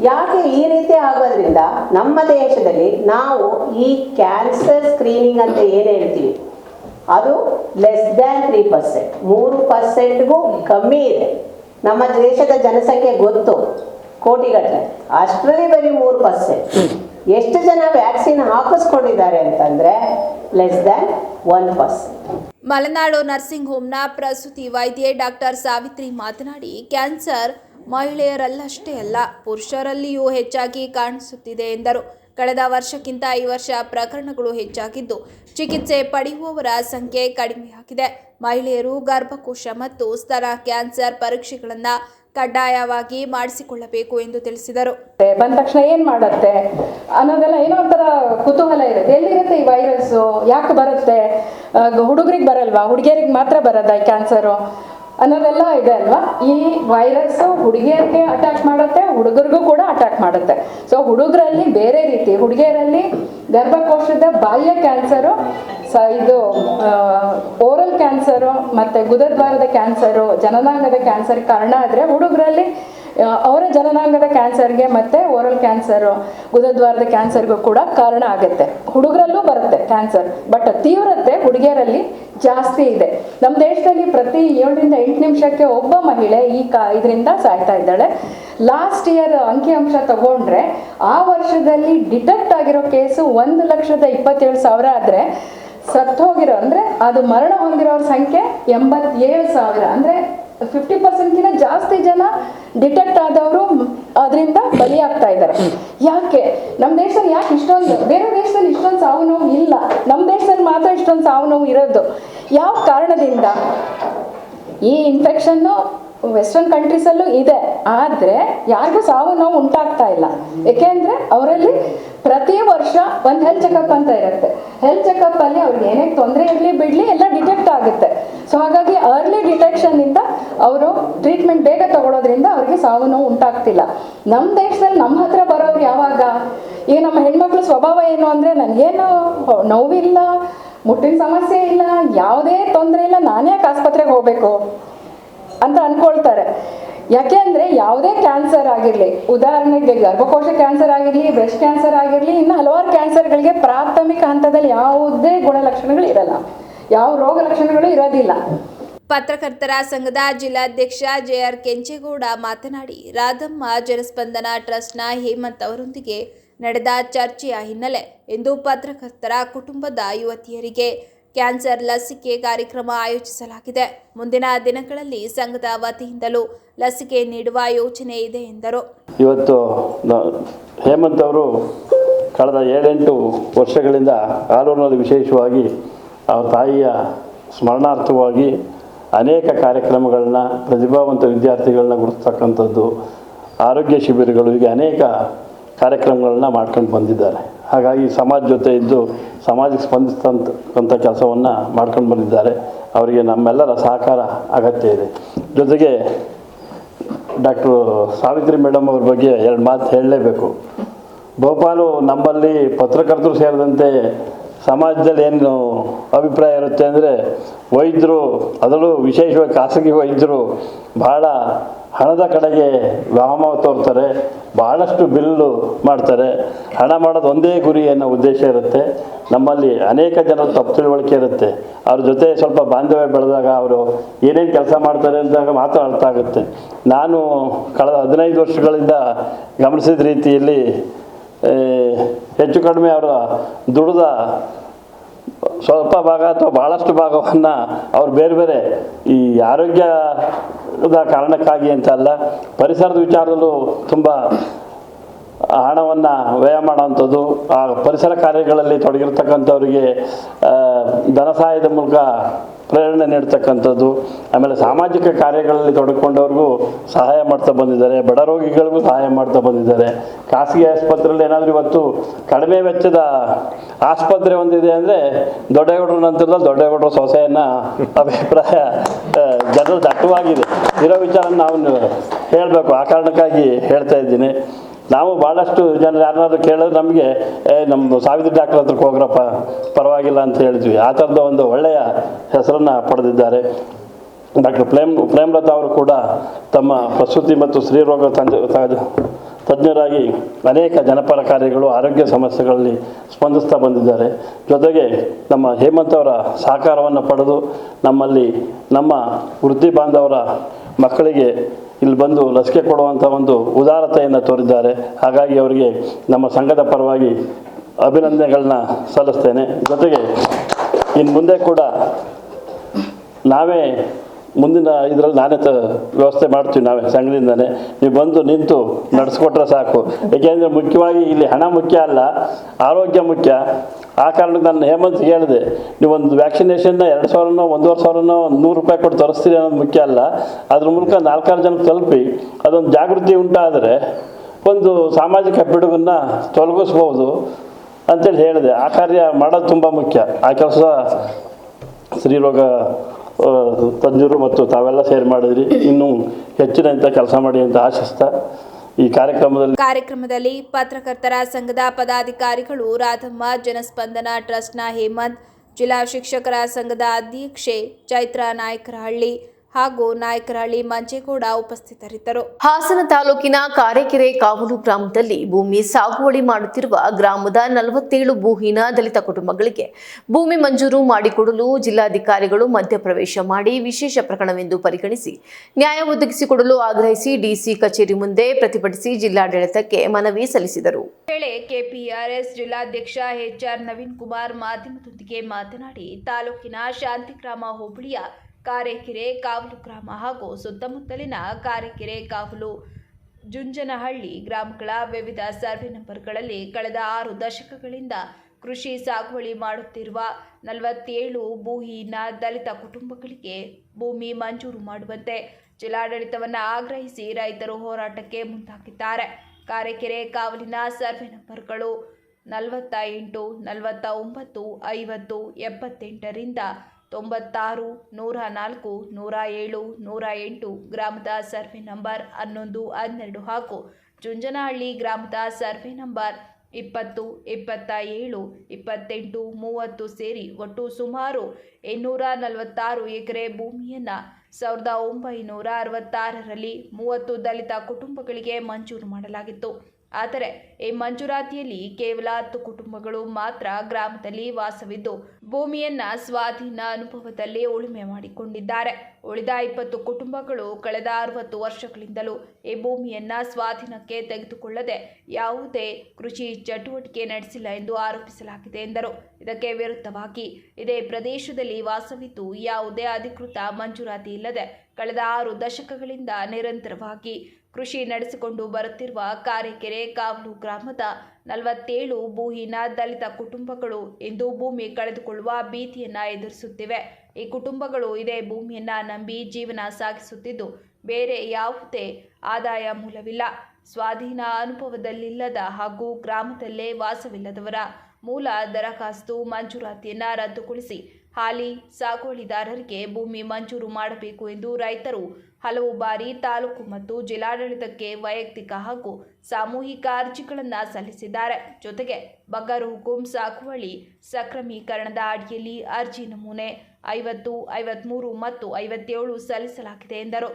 ಯಾಕೆ ಈ ರೀತಿ ಆಗೋದ್ರಿಂದ ನಮ್ಮ ದೇಶದಲ್ಲಿ ನಾವು ಈ ಕ್ಯಾನ್ಸರ್ ಸ್ಕ್ರೀನಿಂಗ್ ಅಂತ ಏನು ಹೇಳ್ತೀವಿ? ಅದು ಲೆಸ್ ದ್ಯಾನ್ ತ್ರೀ ಪರ್ಸೆಂಟ್ ಮೂರು ಪರ್ಸೆಂಟ್ಗೂ ಕಮ್ಮಿ ಇದೆ. ನಮ್ಮ ದೇಶದ ಜನಸಂಖ್ಯೆ ಗೊತ್ತು. ಕೋಟಿಗಟ್ಟಲೆ. ಅಷ್ಟರಲ್ಲಿ ಬರೀ ಮೂರು ಪರ್ಸೆಂಟ್ ಎಷ್ಟು ಜನ ವ್ಯಾಕ್ಸಿನ್ ಹಾಕಿಸ್ಕೊಂಡಿದ್ದಾರೆ ಅಂತಂದರೆ less than one percent Malenadu nursing ಹೋಮ್ನ ಪ್ರಸೂತಿ ವೈದ್ಯೆ ಡಾಕ್ಟರ್ ಸಾವಿತ್ರಿ ಮಾತನಾಡಿ ಕ್ಯಾನ್ಸರ್ ಮಹಿಳೆಯರಲ್ಲಷ್ಟೇ ಅಲ್ಲ, ಪುರುಷರಲ್ಲಿಯೂ ಹೆಚ್ಚಾಗಿ ಕಾಣಿಸುತ್ತಿದೆ ಎಂದರು. ಕಳೆದ ವರ್ಷಕ್ಕಿಂತ ಈ ವರ್ಷ ಪ್ರಕರಣಗಳು ಹೆಚ್ಚಾಗಿದ್ದು, ಚಿಕಿತ್ಸೆ ಪಡೆಯುವವರ ಸಂಖ್ಯೆ ಕಡಿಮೆಯಾಗಿದೆ ಮಹಿಳೆಯರು ಗರ್ಭಕೋಶ ಮತ್ತು ಸ್ತನ ಕ್ಯಾನ್ಸರ್ ಪರೀಕ್ಷೆಗಳನ್ನು ಕಡ್ಡಾಯವಾಗಿ ಮಾಡಿಸಿಕೊಳ್ಳಬೇಕು ಎಂದು ತಿಳಿಸಿದರು. ಬಂದ ತಕ್ಷಣ ಏನು ಮಾಡುತ್ತೆ? ಅನ್ನೋದೆಲ್ಲ ಏನೋ ಒಂಥರ ಕುತೂಹಲ ಇರುತ್ತೆ. ಎಲ್ಲಿರುತ್ತೆ ಈ ವೈರಸ್ ಯಾಕೆ ಬರುತ್ತೆ? ಹುಡುಗರಿಗೆ ಬರಲ್ವಾ? ಹುಡುಗಿಯರಿಗೆ ಮಾತ್ರ ಬರೋದಾ ಈ ಕ್ಯಾನ್ಸರು ಅನ್ನೋದೆಲ್ಲ ಇದೆ ಅಲ್ವಾ? ಈ ವೈರಸ್ ಹುಡುಗಿಯರಿಗೆ ಅಟ್ಯಾಕ್ ಮಾಡುತ್ತೆ, ಹುಡುಗರಿಗೂ ಕೂಡ ಅಟ್ಯಾಕ್ ಮಾಡುತ್ತೆ. ಸೊ ಹುಡುಗರಲ್ಲಿ ಬೇರೆ ರೀತಿ, ಹುಡುಗಿಯರಲ್ಲಿ ಗರ್ಭಕೋಶದ ಬಾಹ್ಯ ಕ್ಯಾನ್ಸರು ಸ ಇದು ಓರಲ್ ಕ್ಯಾನ್ಸರು ಮತ್ತು ಗುದದ್ವಾರದ ಕ್ಯಾನ್ಸರು ಜನನಾಂಗದ ಕ್ಯಾನ್ಸರ್ ಕಾರಣ ಆದರೆ ಹುಡುಗರಲ್ಲಿ ಅವರ ಜನನಾಂಗದ ಕ್ಯಾನ್ಸರ್ಗೆ ಮತ್ತು ಓರಲ್ ಕ್ಯಾನ್ಸರು ಗುದದ್ವಾರದ ಕ್ಯಾನ್ಸರ್ಗೂ ಕೂಡ ಕಾರಣ ಆಗುತ್ತೆ. ಹುಡುಗರಲ್ಲೂ ಬರುತ್ತೆ ಕ್ಯಾನ್ಸರ್, ಬಟ್ ತೀವ್ರತೆ ಹುಡುಗಿಯರಲ್ಲಿ ಜಾಸ್ತಿ ಇದೆ. ನಮ್ಮ ದೇಶದಲ್ಲಿ ಪ್ರತಿ ಏಳರಿಂದ ಎಂಟು ನಿಮಿಷಕ್ಕೆ ಒಬ್ಬ ಮಹಿಳೆ ಈ ಕಾ, ಇದರಿಂದ ಸಾಯ್ತಾ ಇದ್ದಾಳೆ. ಲಾಸ್ಟ್ ಇಯರ್ ಅಂಕಿಅಂಶ ತಗೊಂಡ್ರೆ ಆ ವರ್ಷದಲ್ಲಿ ಡಿಟೆಕ್ಟ್ ಆಗಿರೋ ಕೇಸು ಒಂದು ಲಕ್ಷದ ಇಪ್ಪತ್ತೇಳು ಸಾವಿರ ಆದರೆ ಸತ್ತೋಗಿರೋ, ಅಂದರೆ ಅದು ಮರಣ ಹೊಂದಿರೋರ ಸಂಖ್ಯೆ ಎಂಬತ್ತೇಳು ಸಾವಿರ. ಅಂದರೆ ಫಿಫ್ಟಿ ಪರ್ಸೆಂಟ್ಗಿಂತ ಜಾಸ್ತಿ ಜನ ಡಿಟೆಕ್ಟ್ ಆದವರು ಅದರಿಂದ ಬಲಿಯಾಗ್ತಾ ಇದ್ದಾರೆ. ಯಾಕೆ? ನಮ್ಮ ದೇಶದಲ್ಲಿ ಯಾಕೆ ಇಷ್ಟೊಂದು, ಬೇರೆ ದೇಶದಲ್ಲಿ ಇಷ್ಟೊಂದು ಸಾವು ನೋವು ಇಲ್ಲ. ನಮ್ಮ ದೇಶದಲ್ಲಿ ಮಾತ್ರ ಇಷ್ಟೊಂದು ಸಾವು ನೋವು ಇರೋದು. ಯಾವ ಕಾರಣದಿಂದ? ಈ ಇನ್ಫೆಕ್ಷನ್ನು ವೆಸ್ಟರ್ನ್ ಕಂಟ್ರೀಸಲ್ಲೂ ಇದೆ. ಆದರೆ ಯಾರಿಗೂ ಸಾವು ನೋವು ಉಂಟಾಗ್ತಾ ಇಲ್ಲ. ಯಾಕೆಂದ್ರೆ ಅವರಲ್ಲಿ ಪ್ರತಿ ವರ್ಷ ಒಂದು ಹೆಲ್ತ್ ಚೆಕಪ್ ಅಂತ ಇರುತ್ತೆ. ಹೆಲ್ತ್ ಚೆಕಪ್ಪಲ್ಲಿ ಅವ್ರಿಗೆ ಏನೇ ತೊಂದರೆ ಇರಲಿ ಬಿಡಲಿ ಎಲ್ಲ ಡಿಟೆಕ್ಟ್ ಆಗುತ್ತೆ. ಸೊ ಹಾಗಾಗಿ ಅರ್ಲಿ ಡಿಟೆಕ್ಷನ್ನಿಂದ ಅವರು ಟ್ರೀಟ್ಮೆಂಟ್ ಬೇಗ ತಗೊಳ್ಳೋದ್ರಿಂದ ಅವ್ರಿಗೆ ಸಾವು ನೋವು ಉಂಟಾಗ್ತಿಲ್ಲ. ನಮ್ಮ ದೇಶದಲ್ಲಿ ನಮ್ಮ ಹತ್ರ ಬರೋರು ಯಾವಾಗ? ಈಗ ನಮ್ಮ ಹೆಣ್ಮಕ್ಳ ಸ್ವಭಾವ ಏನು ಅಂದರೆ ನನಗೇನು ನೋವಿಲ್ಲ, ಮುಟ್ಟಿನ ಸಮಸ್ಯೆ ಇಲ್ಲ, ಯಾವುದೇ ತೊಂದರೆ ಇಲ್ಲ, ನಾನೇ ಆಸ್ಪತ್ರೆಗೆ ಹೋಗಬೇಕು ಅಂತ ಅನ್ಕೊಳ್ತಾರೆ. ಯಾಕೆ ಅಂದರೆ ಯಾವುದೇ ಕ್ಯಾನ್ಸರ್ ಆಗಿರಲಿ, ಉದಾಹರಣೆಗೆ ಗರ್ಭಕೋಶ ಕ್ಯಾನ್ಸರ್ ಆಗಿರಲಿ ಬ್ರೆಸ್ಟ್ ಕ್ಯಾನ್ಸರ್ ಆಗಿರಲಿ, ಇನ್ನು ಹಲವಾರು ಕ್ಯಾನ್ಸರ್ಗಳಿಗೆ ಪ್ರಾಥಮಿಕ ಹಂತದಲ್ಲಿ ಯಾವುದೇ ಗುಣಲಕ್ಷಣಗಳು ಇರಲ್ಲ. ಯಾವ ರೋಗ ಲಕ್ಷಣಗಳು ಇರೋದಿಲ್ಲ. ಪತ್ರಕರ್ತರ ಸಂಘದ ಜಿಲ್ಲಾಧ್ಯಕ್ಷ ಜೆಆರ್ ಕೆಂಚೇಗೌಡ ಮಾತನಾಡಿ, ರಾಧಮ್ಮ ಜನಸ್ಪಂದನ ಟ್ರಸ್ಟ್ನ ಹೇಮಂತ್ ಅವರೊಂದಿಗೆ ನಡೆದ ಚರ್ಚೆಯ ಹಿನ್ನೆಲೆ ಎಂದು ಪತ್ರಕರ್ತರ ಕುಟುಂಬದ ಯುವತಿಯರಿಗೆ ಕ್ಯಾನ್ಸರ್ ಲಸಿಕೆ ಕಾರ್ಯಕ್ರಮ ಆಯೋಜಿಸಲಾಗಿದೆ. ಮುಂದಿನ ದಿನಗಳಲ್ಲಿ ಸಂಘದ ವತಿಯಿಂದಲೂ ಲಸಿಕೆ ನೀಡುವ ಯೋಚನೆ ಇದೆ ಎಂದರು. ಇವತ್ತು ಹೇಮಂತ್ ಅವರು ಕಳೆದ ಏಳೆಂಟು ವರ್ಷಗಳಿಂದ ಆಲೂರಿನಲ್ಲಿ ವಿಶೇಷವಾಗಿ ಅವರ ತಾಯಿಯ ಸ್ಮರಣಾರ್ಥವಾಗಿ ಅನೇಕ ಕಾರ್ಯಕ್ರಮಗಳನ್ನ, ಪ್ರತಿಭಾವಂತ ವಿದ್ಯಾರ್ಥಿಗಳನ್ನ ಗುರುತಿಸ್ತಕ್ಕಂಥದ್ದು, ಆರೋಗ್ಯ ಶಿಬಿರಗಳು ಹೀಗೆ ಅನೇಕ ಕಾರ್ಯಕ್ರಮಗಳನ್ನ ಮಾಡ್ಕೊಂಡು ಬಂದಿದ್ದಾರೆ. ಹಾಗಾಗಿ ಸಮಾಜ ಜೊತೆ ಇದ್ದು ಸಮಾಜಕ್ಕೆ ಸ್ಪಂದಿಸ್ತಂತಕ್ಕಂಥ ಕೆಲಸವನ್ನು ಮಾಡ್ಕೊಂಡು ಬಂದಿದ್ದಾರೆ. ಅವರಿಗೆ ನಮ್ಮೆಲ್ಲರ ಸಹಕಾರ ಅಗತ್ಯ ಇದೆ. ಜೊತೆಗೆ ಡಾಕ್ಟ್ರು ಸಾವಿತ್ರಿ ಮೇಡಮ್ ಅವ್ರ ಬಗ್ಗೆ ಎರಡು ಮಾತು ಹೇಳಲೇಬೇಕು. ಬಹುಪಾಲು ನಮ್ಮಲ್ಲಿ ಪತ್ರಕರ್ತರು ಸೇರಿದಂತೆ ಸಮಾಜದಲ್ಲಿ ಏನು ಅಭಿಪ್ರಾಯ ಇರುತ್ತೆ ಅಂದರೆ ವೈದ್ಯರು, ಅದರಲ್ಲೂ ವಿಶೇಷವಾಗಿ ಖಾಸಗಿ ವೈದ್ಯರು ಭಾಳ ಹಣದ ಕಡೆಗೆ ವ್ಯಾಮೋಹ ತೋರ್ತಾರೆ ಭಾಳಷ್ಟು ಬಿಲ್ಲು ಮಾಡ್ತಾರೆ. ಹಣ ಮಾಡೋದು ಒಂದೇ ಗುರಿ ಅನ್ನೋ ಉದ್ದೇಶ ಇರುತ್ತೆ. ನಮ್ಮಲ್ಲಿ ಅನೇಕ ಜನರ ತಪ್ಪು ತಿಳುವಳಿಕೆ ಇರುತ್ತೆ. ಅವ್ರ ಜೊತೆ ಸ್ವಲ್ಪ ಬಾಂಧವ್ಯ ಬೆಳೆದಾಗ ಅವರು ಏನೇನು ಕೆಲಸ ಮಾಡ್ತಾರೆ ಅಂದಾಗ ಮಾತ್ರ ಅರ್ಥ ಆಗುತ್ತೆ. ನಾನು ಕಳೆದ ಹದಿನೈದು ವರ್ಷಗಳಿಂದ ಗಮನಿಸಿದ ರೀತಿಯಲ್ಲಿ ಹೆಚ್ಚು ಕಡಿಮೆ ಅವರ ದುಡಿದ ಸ್ವಲ್ಪ ಭಾಗ ಅಥವಾ ಭಾಳಷ್ಟು ಭಾಗವನ್ನು ಅವ್ರು ಬೇರೆ ಬೇರೆ ಈ ಆರೋಗ್ಯದ ಕಾರಣಕ್ಕಾಗಿ ಅಂತ ಅಲ್ಲ, ಪರಿಸರದ ವಿಚಾರದಲ್ಲೂ ತುಂಬ ಹಣವನ್ನು ವ್ಯಯ ಮಾಡೋವಂಥದ್ದು, ಆ ಪರಿಸರ ಕಾರ್ಯಗಳಲ್ಲಿ ತೊಡಗಿರ್ತಕ್ಕಂಥವ್ರಿಗೆ ಧನ ಸಹಾಯದ ಮೂಲಕ ಪ್ರೇರಣೆ ನೀಡ್ತಕ್ಕಂಥದ್ದು. ಆಮೇಲೆ ಸಾಮಾಜಿಕ ಕಾರ್ಯಗಳಲ್ಲಿ ತೊಡಕೊಂಡವ್ರಿಗೂ ಸಹಾಯ ಮಾಡ್ತಾ ಬಂದಿದ್ದಾರೆ. ಬಡ ರೋಗಿಗಳಿಗೂ ಸಹಾಯ ಮಾಡ್ತಾ ಬಂದಿದ್ದಾರೆ. ಖಾಸಗಿ ಆಸ್ಪತ್ರೆಯಲ್ಲಿ ಏನಾದರೂ ಇವತ್ತು ಕಡಿಮೆ ವೆಚ್ಚದ ಆಸ್ಪತ್ರೆ ಒಂದಿದೆ ಅಂದರೆ ದೊಡ್ಡಗೌಡರ ನಂತರದಲ್ಲಿ ದೊಡ್ಡಗೌಡರ ಸೊಸೆಯನ್ನು ಅಭಿಪ್ರಾಯ ಜನರ ದಟ್ಟವಾಗಿದೆ. ಇರೋ ವಿಚಾರ ನಾವು ಹೇಳಬೇಕು. ಆ ಕಾರಣಕ್ಕಾಗಿ ಹೇಳ್ತಾ ಇದ್ದೀನಿ. ನಾವು ಭಾಳಷ್ಟು ಜನರು ಯಾರನ್ನಾದ್ರೂ ಕೇಳಿದ್ರೆ ನಮಗೆ, ಏ ನಮ್ಮ ಸಾವಿತ್ರಿ ಡಾಕ್ಟರ್ ಹತ್ರಕ್ಕೆ ಹೋಗ್ರಪ್ಪ, ಪರವಾಗಿಲ್ಲ ಅಂತ ಹೇಳಿದ್ವಿ ಆ ಥರದ ಒಂದು ಒಳ್ಳೆಯ ಹೆಸರನ್ನು ಪಡೆದಿದ್ದಾರೆ. ಡಾಕ್ಟರ್ ಪ್ರೇಮ್, ಪ್ರೇಮ್ಲತಾ ಅವರು ಕೂಡ ತಮ್ಮ ಪ್ರಸೂತಿ ಮತ್ತು ಸ್ತ್ರೀರೋಗ ತಜ್ಞರಾಗಿ ಅನೇಕ ಜನಪರ ಕಾರ್ಯಗಳು, ಆರೋಗ್ಯ ಸಮಸ್ಯೆಗಳಲ್ಲಿ ಸ್ಪಂದಿಸ್ತಾ ಬಂದಿದ್ದಾರೆ. ಜೊತೆಗೆ ನಮ್ಮ ಹೇಮಂತ್ ಅವರ ಸಹಕಾರವನ್ನು ಪಡೆದು ನಮ್ಮಲ್ಲಿ ನಮ್ಮ ವೃತ್ತಿ ಬಾಂಧವರ ಮಕ್ಕಳಿಗೆ ಇಲ್ಲಿ ಬಂದು ಲಸಿಕೆ ಕೊಡುವಂಥ ಒಂದು ಉದಾರತೆಯನ್ನು ತೋರಿದ್ದಾರೆ. ಹಾಗಾಗಿ ಅವರಿಗೆ ನಮ್ಮ ಸಂಘದ ಪರವಾಗಿ ಅಭಿನಂದನೆಗಳನ್ನ ಸಲ್ಲಿಸ್ತೇನೆ. ಜೊತೆಗೆ ಇನ್ನು ಮುಂದೆ ಕೂಡ ನಾವೇ ಮುಂದಿನ ಇದರಲ್ಲಿ ನಾನೇ ತ ವ್ಯವಸ್ಥೆ ಮಾಡ್ತೀವಿ ನಾವೇ ಸಂಘದಿಂದಲೇ ನೀವು ಬಂದು ನಿಂತು ನಡೆಸ್ಕೊಟ್ರೆ ಸಾಕು. ಏಕೆಂದರೆ ಮುಖ್ಯವಾಗಿ ಇಲ್ಲಿ ಹಣ ಮುಖ್ಯ ಅಲ್ಲ, ಆರೋಗ್ಯ ಮುಖ್ಯ. ಆ ಕಾರಣಕ್ಕೆ ನಾನು ಹೇಮಂತ್ ಹೇಳಿದೆ ನೀವೊಂದು ವ್ಯಾಕ್ಸಿನೇಷನ್ನ ಎರಡು ಸಾವಿರನೋ ಒಂದೂವರೆ ಸಾವಿರನೋ ನೂರು ರೂಪಾಯಿ ಕೊಟ್ಟು ತರಿಸ್ತೀರಿ ಅನ್ನೋದು ಮುಖ್ಯ ಅಲ್ಲ. ಅದ್ರ ಮೂಲಕ ನಾಲ್ಕಾರು ಜನಕ್ಕೆ ತಲುಪಿ ಅದೊಂದು ಜಾಗೃತಿ ಉಂಟಾದರೆ ಒಂದು ಸಾಮಾಜಿಕ ಪಿಡುಗನ್ನು ತೊಲಗಿಸ್ಬೋದು ಅಂತೇಳಿ ಹೇಳಿದೆ. ಆ ಕಾರ್ಯ ಮಾಡೋದು ತುಂಬ ಮುಖ್ಯ. ಆ ಕೆಲಸ ಸ್ತ್ರೀರೋಗ ತಜ್ಞರು ಮತ್ತು ತಾವೆಲ್ಲ ಸೇರಿ ಮಾಡಿದ್ರಿ. ಇನ್ನೂ ಹೆಚ್ಚಿನಂತ ಕೆಲಸ ಮಾಡಿ ಅಂತ ಆಶಿಸ್ತಾ ಈ ಕಾರ್ಯಕ್ರಮದಲ್ಲಿ ಕಾರ್ಯಕ್ರಮದಲ್ಲಿ ಪತ್ರಕರ್ತರ ಸಂಘದ ಪದಾಧಿಕಾರಿಗಳು ರಾಧಮ್ಮ, ಜನಸ್ಪಂದನ ಟ್ರಸ್ಟ್ನ ಹೇಮಂತ್, ಜಿಲ್ಲಾ ಶಿಕ್ಷಕರ ಸಂಘದ ಅಧ್ಯಕ್ಷೆ ಚೈತ್ರ ನಾಯಕರಹಳ್ಳಿ ಹಾಗೂ ನಾಯಕರಹಳ್ಳಿ ಮಂಜೇಗೌಡ ಉಪಸ್ಥಿತರಿದ್ದರು. ಹಾಸನ ತಾಲೂಕಿನ ಕಾರೆಕೆರೆ ಕಾವಲು ಗ್ರಾಮದಲ್ಲಿ ಭೂಮಿ ಸಾಗುವಳಿ ಮಾಡುತ್ತಿರುವ ಗ್ರಾಮದ ನಲವತ್ತೇಳು ಭೂಹೀನ ದಲಿತ ಕುಟುಂಬಗಳಿಗೆ ಭೂಮಿ ಮಂಜೂರು ಮಾಡಿಕೊಡಲು ಜಿಲ್ಲಾಧಿಕಾರಿಗಳು ಮಧ್ಯಪ್ರವೇಶ ಮಾಡಿ ವಿಶೇಷ ಪ್ರಕರಣವೆಂದು ಪರಿಗಣಿಸಿ ನ್ಯಾಯ ಒದಗಿಸಿಕೊಡಲು ಆಗ್ರಹಿಸಿ ಡಿಸಿ ಕಚೇರಿ ಮುಂದೆ ಪ್ರತಿಭಟಿಸಿ ಜಿಲ್ಲಾಡಳಿತಕ್ಕೆ ಮನವಿ ಸಲ್ಲಿಸಿದರು. ವೇಳೆ ಕೆಪಿಆರ್ಎಸ್ ಜಿಲ್ಲಾಧ್ಯಕ್ಷ ಎಚ್ಆರ್ ನವೀನ್ ಕುಮಾರ್ ಮಾಧ್ಯಮದೊಂದಿಗೆ ಮಾತನಾಡಿ ತಾಲೂಕಿನ ಶಾಂತಿಗ್ರಾಮ ಹೋಬಳಿಯ ಕಾರೆಕೆರೆ, ಕಾವಲು ಗ್ರಾಮ ಹಾಗೂ ಸುತ್ತಮುತ್ತಲಿನ ಕಾರೆಕೆರೆ, ಕಾವಲು ಜುಂಜನಹಳ್ಳಿ ಗ್ರಾಮಗಳ ವಿವಿಧ ಸರ್ವೆ ನಂಬರ್ಗಳಲ್ಲಿ ಕಳೆದ ಆರು ದಶಕಗಳಿಂದ ಕೃಷಿ ಸಾಗುವಳಿ ಮಾಡುತ್ತಿರುವ ನಲವತ್ತೇಳು ಭೂಹೀನ ದಲಿತ ಕುಟುಂಬಗಳಿಗೆ ಭೂಮಿ ಮಂಜೂರು ಮಾಡುವಂತೆ ಜಿಲ್ಲಾಡಳಿತವನ್ನು ಆಗ್ರಹಿಸಿ ರೈತರು ಹೋರಾಟಕ್ಕೆ ಮುಂದಾಗಿದ್ದಾರೆ. ಕಾರೆಕೆರೆ ಕಾವಲಿನ ಸರ್ವೆ ನಂಬರ್ಗಳು ನಲವತ್ತ ಎಂಟು ನಲವತ್ತ ಒಂಬತ್ತು ಐವತ್ತು, ಎಪ್ಪತ್ತೆಂಟರಿಂದ ತೊಂಬತ್ತಾರು, ನೂರ ನಾಲ್ಕು, ನೂರ ಏಳು, ನೂರ ಎಂಟು, ಗ್ರಾಮದ ಸರ್ವೆ ನಂಬರ್ ಹನ್ನೊಂದು, ಹನ್ನೆರಡು ಹಾಗೂ ಜುಂಜನಹಳ್ಳಿ ಗ್ರಾಮದ ಸರ್ವೆ ನಂಬರ್ ಇಪ್ಪತ್ತು, ಇಪ್ಪತ್ತ ಏಳು, ಇಪ್ಪತ್ತೆಂಟು, ಮೂವತ್ತು ಸೇರಿ ಒಟ್ಟು ಸುಮಾರು ಇನ್ನೂರ ನಲವತ್ತಾರು ಎಕರೆ ಭೂಮಿಯನ್ನು ಸಾವಿರದ ಒಂಬೈನೂರ ಅರವತ್ತಾರರಲ್ಲಿ ಮೂವತ್ತು ದಲಿತ ಕುಟುಂಬಗಳಿಗೆ ಮಂಜೂರು ಮಾಡಲಾಗಿತ್ತು. ಆದರೆ ಈ ಮಂಜೂರಾತಿಯಲ್ಲಿ ಕೇವಲ ಹತ್ತು ಕುಟುಂಬಗಳು ಮಾತ್ರ ಗ್ರಾಮದಲ್ಲಿ ವಾಸವಿದ್ದು, ಭೂಮಿಯನ್ನ ಸ್ವಾಧೀನ ಅನುಭವದಲ್ಲಿ ಉಳುಮೆ ಮಾಡಿಕೊಂಡಿದ್ದಾರೆ. ಉಳಿದ ಇಪ್ಪತ್ತು ಕುಟುಂಬಗಳು ಕಳೆದ ಅರವತ್ತು ವರ್ಷಗಳಿಂದಲೂ ಈ ಭೂಮಿಯನ್ನ ಸ್ವಾಧೀನಕ್ಕೆ ತೆಗೆದುಕೊಳ್ಳದೆ ಯಾವುದೇ ಕೃಷಿ ಚಟುವಟಿಕೆ ನಡೆಸಿಲ್ಲ ಎಂದು ಆರೋಪಿಸಲಾಗಿದೆ ಎಂದರು. ಇದಕ್ಕೆ ವಿರುದ್ಧವಾಗಿ ಇದೇ ಪ್ರದೇಶದಲ್ಲಿ ವಾಸವಿದ್ದು, ಯಾವುದೇ ಅಧಿಕೃತ ಮಂಜೂರಾತಿ ಇಲ್ಲದೆ ಕಳೆದ ಆರು ದಶಕಗಳಿಂದ ನಿರಂತರವಾಗಿ ಕೃಷಿ ನಡೆಸಿಕೊಂಡು ಬರುತ್ತಿರುವ ಕಾರೆಕೆರೆ ಕಾವಲು ಗ್ರಾಮದ ನಲವತ್ತೇಳು ಭೂಹೀನ ದಲಿತ ಕುಟುಂಬಗಳು ಇಂದು ಭೂಮಿ ಕಳೆದುಕೊಳ್ಳುವ ಭೀತಿಯನ್ನ ಎದುರಿಸುತ್ತಿವೆ. ಈ ಕುಟುಂಬಗಳು ಇದೇ ಭೂಮಿಯನ್ನ ನಂಬಿ ಜೀವನ ಸಾಗಿಸುತ್ತಿದ್ದು, ಬೇರೆ ಯಾವುದೇ ಆದಾಯ ಮೂಲವಿಲ್ಲ. ಸ್ವಾಧೀನ ಅನುಭವದಲ್ಲಿಲ್ಲದ ಹಾಗೂ ಗ್ರಾಮದಲ್ಲೇ ವಾಸವಿಲ್ಲದವರ ಮೂಲ ದರಖಾಸ್ತು ಮಂಜೂರಾತಿಯನ್ನು ರದ್ದುಗೊಳಿಸಿ ಹಾಲಿ ಸಾಗುವಳಿದಾರರಿಗೆ ಭೂಮಿ ಮಂಜೂರು ಮಾಡಬೇಕು ಎಂದು ರೈತರು ಹಲವು ಬಾರಿ ತಾಲೂಕು ಮತ್ತು ಜಿಲ್ಲಾಡಳಿತಕ್ಕೆ ವೈಯಕ್ತಿಕ ಹಾಗೂ ಸಾಮೂಹಿಕ ಅರ್ಜಿಗಳನ್ನು ಸಲ್ಲಿಸಿದ್ದಾರೆ. ಜೊತೆಗೆ ಬಗರು ಹುಕುಂ ಸಾಗುವಳಿ ಸಕ್ರಮೀಕರಣದ ಅಡಿಯಲ್ಲಿ ಅರ್ಜಿ ನಮೂನೆ ಐವತ್ತು, ಐವತ್ಮೂರು ಮತ್ತು ಐವತ್ತೇಳು ಸಲ್ಲಿಸಲಾಗಿದೆ ಎಂದರು.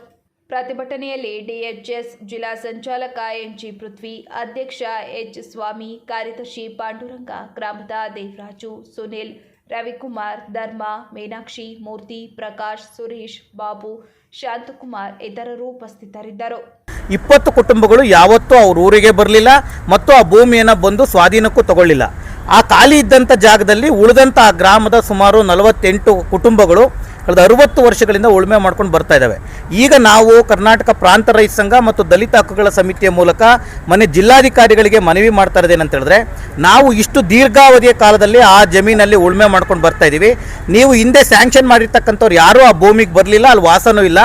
ಪ್ರತಿಭಟನೆಯಲ್ಲಿ ಡಿಎಚ್ಎಸ್ ಜಿಲ್ಲಾ ಸಂಚಾಲಕ ಎಂಜಿ ಪೃಥ್ವಿ, ಅಧ್ಯಕ್ಷ ಎಚ್ ಸ್ವಾಮಿ, ಕಾರ್ಯದರ್ಶಿ ಪಾಂಡುರಂಗ, ಗ್ರಾಮದ ದೇವರಾಜು, ಸುನಿಲ್ ರವಿಕುಮಾರ್, ಧರ್ಮ, ಮೀನಾಕ್ಷಿ, ಮೂರ್ತಿ, ಪ್ರಕಾಶ್, ಸುರೇಶ್, ಬಾಬು, ಶಾಂತಕುಮಾರ್ ಇತರರು ಉಪಸ್ಥಿತರಿದ್ದರು. ಇಪ್ಪತ್ತು ಕುಟುಂಬಗಳು ಯಾವತ್ತೂ ಅವ್ರ ಊರಿಗೆ ಬರಲಿಲ್ಲ ಮತ್ತು ಆ ಭೂಮಿಯನ್ನು ಬಂದು ಸ್ವಾಧೀನಕ್ಕೂ ತಗೊಳ್ಳಿಲ್ಲ. ಆ ಖಾಲಿ ಇದ್ದಂಥ ಜಾಗದಲ್ಲಿ ಉಳಿದಂಥ ಆ ಗ್ರಾಮದ ಸುಮಾರು ನಲವತ್ತೆಂಟು ಕುಟುಂಬಗಳು ಕಳೆದ ಅರುವತ್ತು ವರ್ಷಗಳಿಂದ ಉಳುಮೆ ಮಾಡ್ಕೊಂಡು ಬರ್ತಾ ಇದ್ದಾವೆ ಈಗ ನಾವು ಕರ್ನಾಟಕ ಪ್ರಾಂತ ರೈತ ಸಂಘ ಮತ್ತು ದಲಿತ ಹಕ್ಕುಗಳ ಸಮಿತಿಯ ಮೂಲಕ ಮನೆ ಜಿಲ್ಲಾಧಿಕಾರಿಗಳಿಗೆ ಮನವಿ ಮಾಡ್ತಾ ಇರೋದೇನಂತ ಹೇಳಿದ್ರೆ, ನಾವು ಇಷ್ಟು ದೀರ್ಘಾವಧಿಯ ಕಾಲದಲ್ಲಿ ಆ ಜಮೀನಲ್ಲಿ ಉಳುಮೆ ಮಾಡ್ಕೊಂಡು ಬರ್ತಾ ಇದ್ದೀವಿ ನೀವು ಹಿಂದೆ ಸ್ಯಾಂಕ್ಷನ್ ಮಾಡಿರ್ತಕ್ಕಂಥವ್ರು ಯಾರೂ ಆ ಭೂಮಿಗೆ ಬರಲಿಲ್ಲ, ಅಲ್ಲಿ ವಾಸನೂ ಇಲ್ಲ.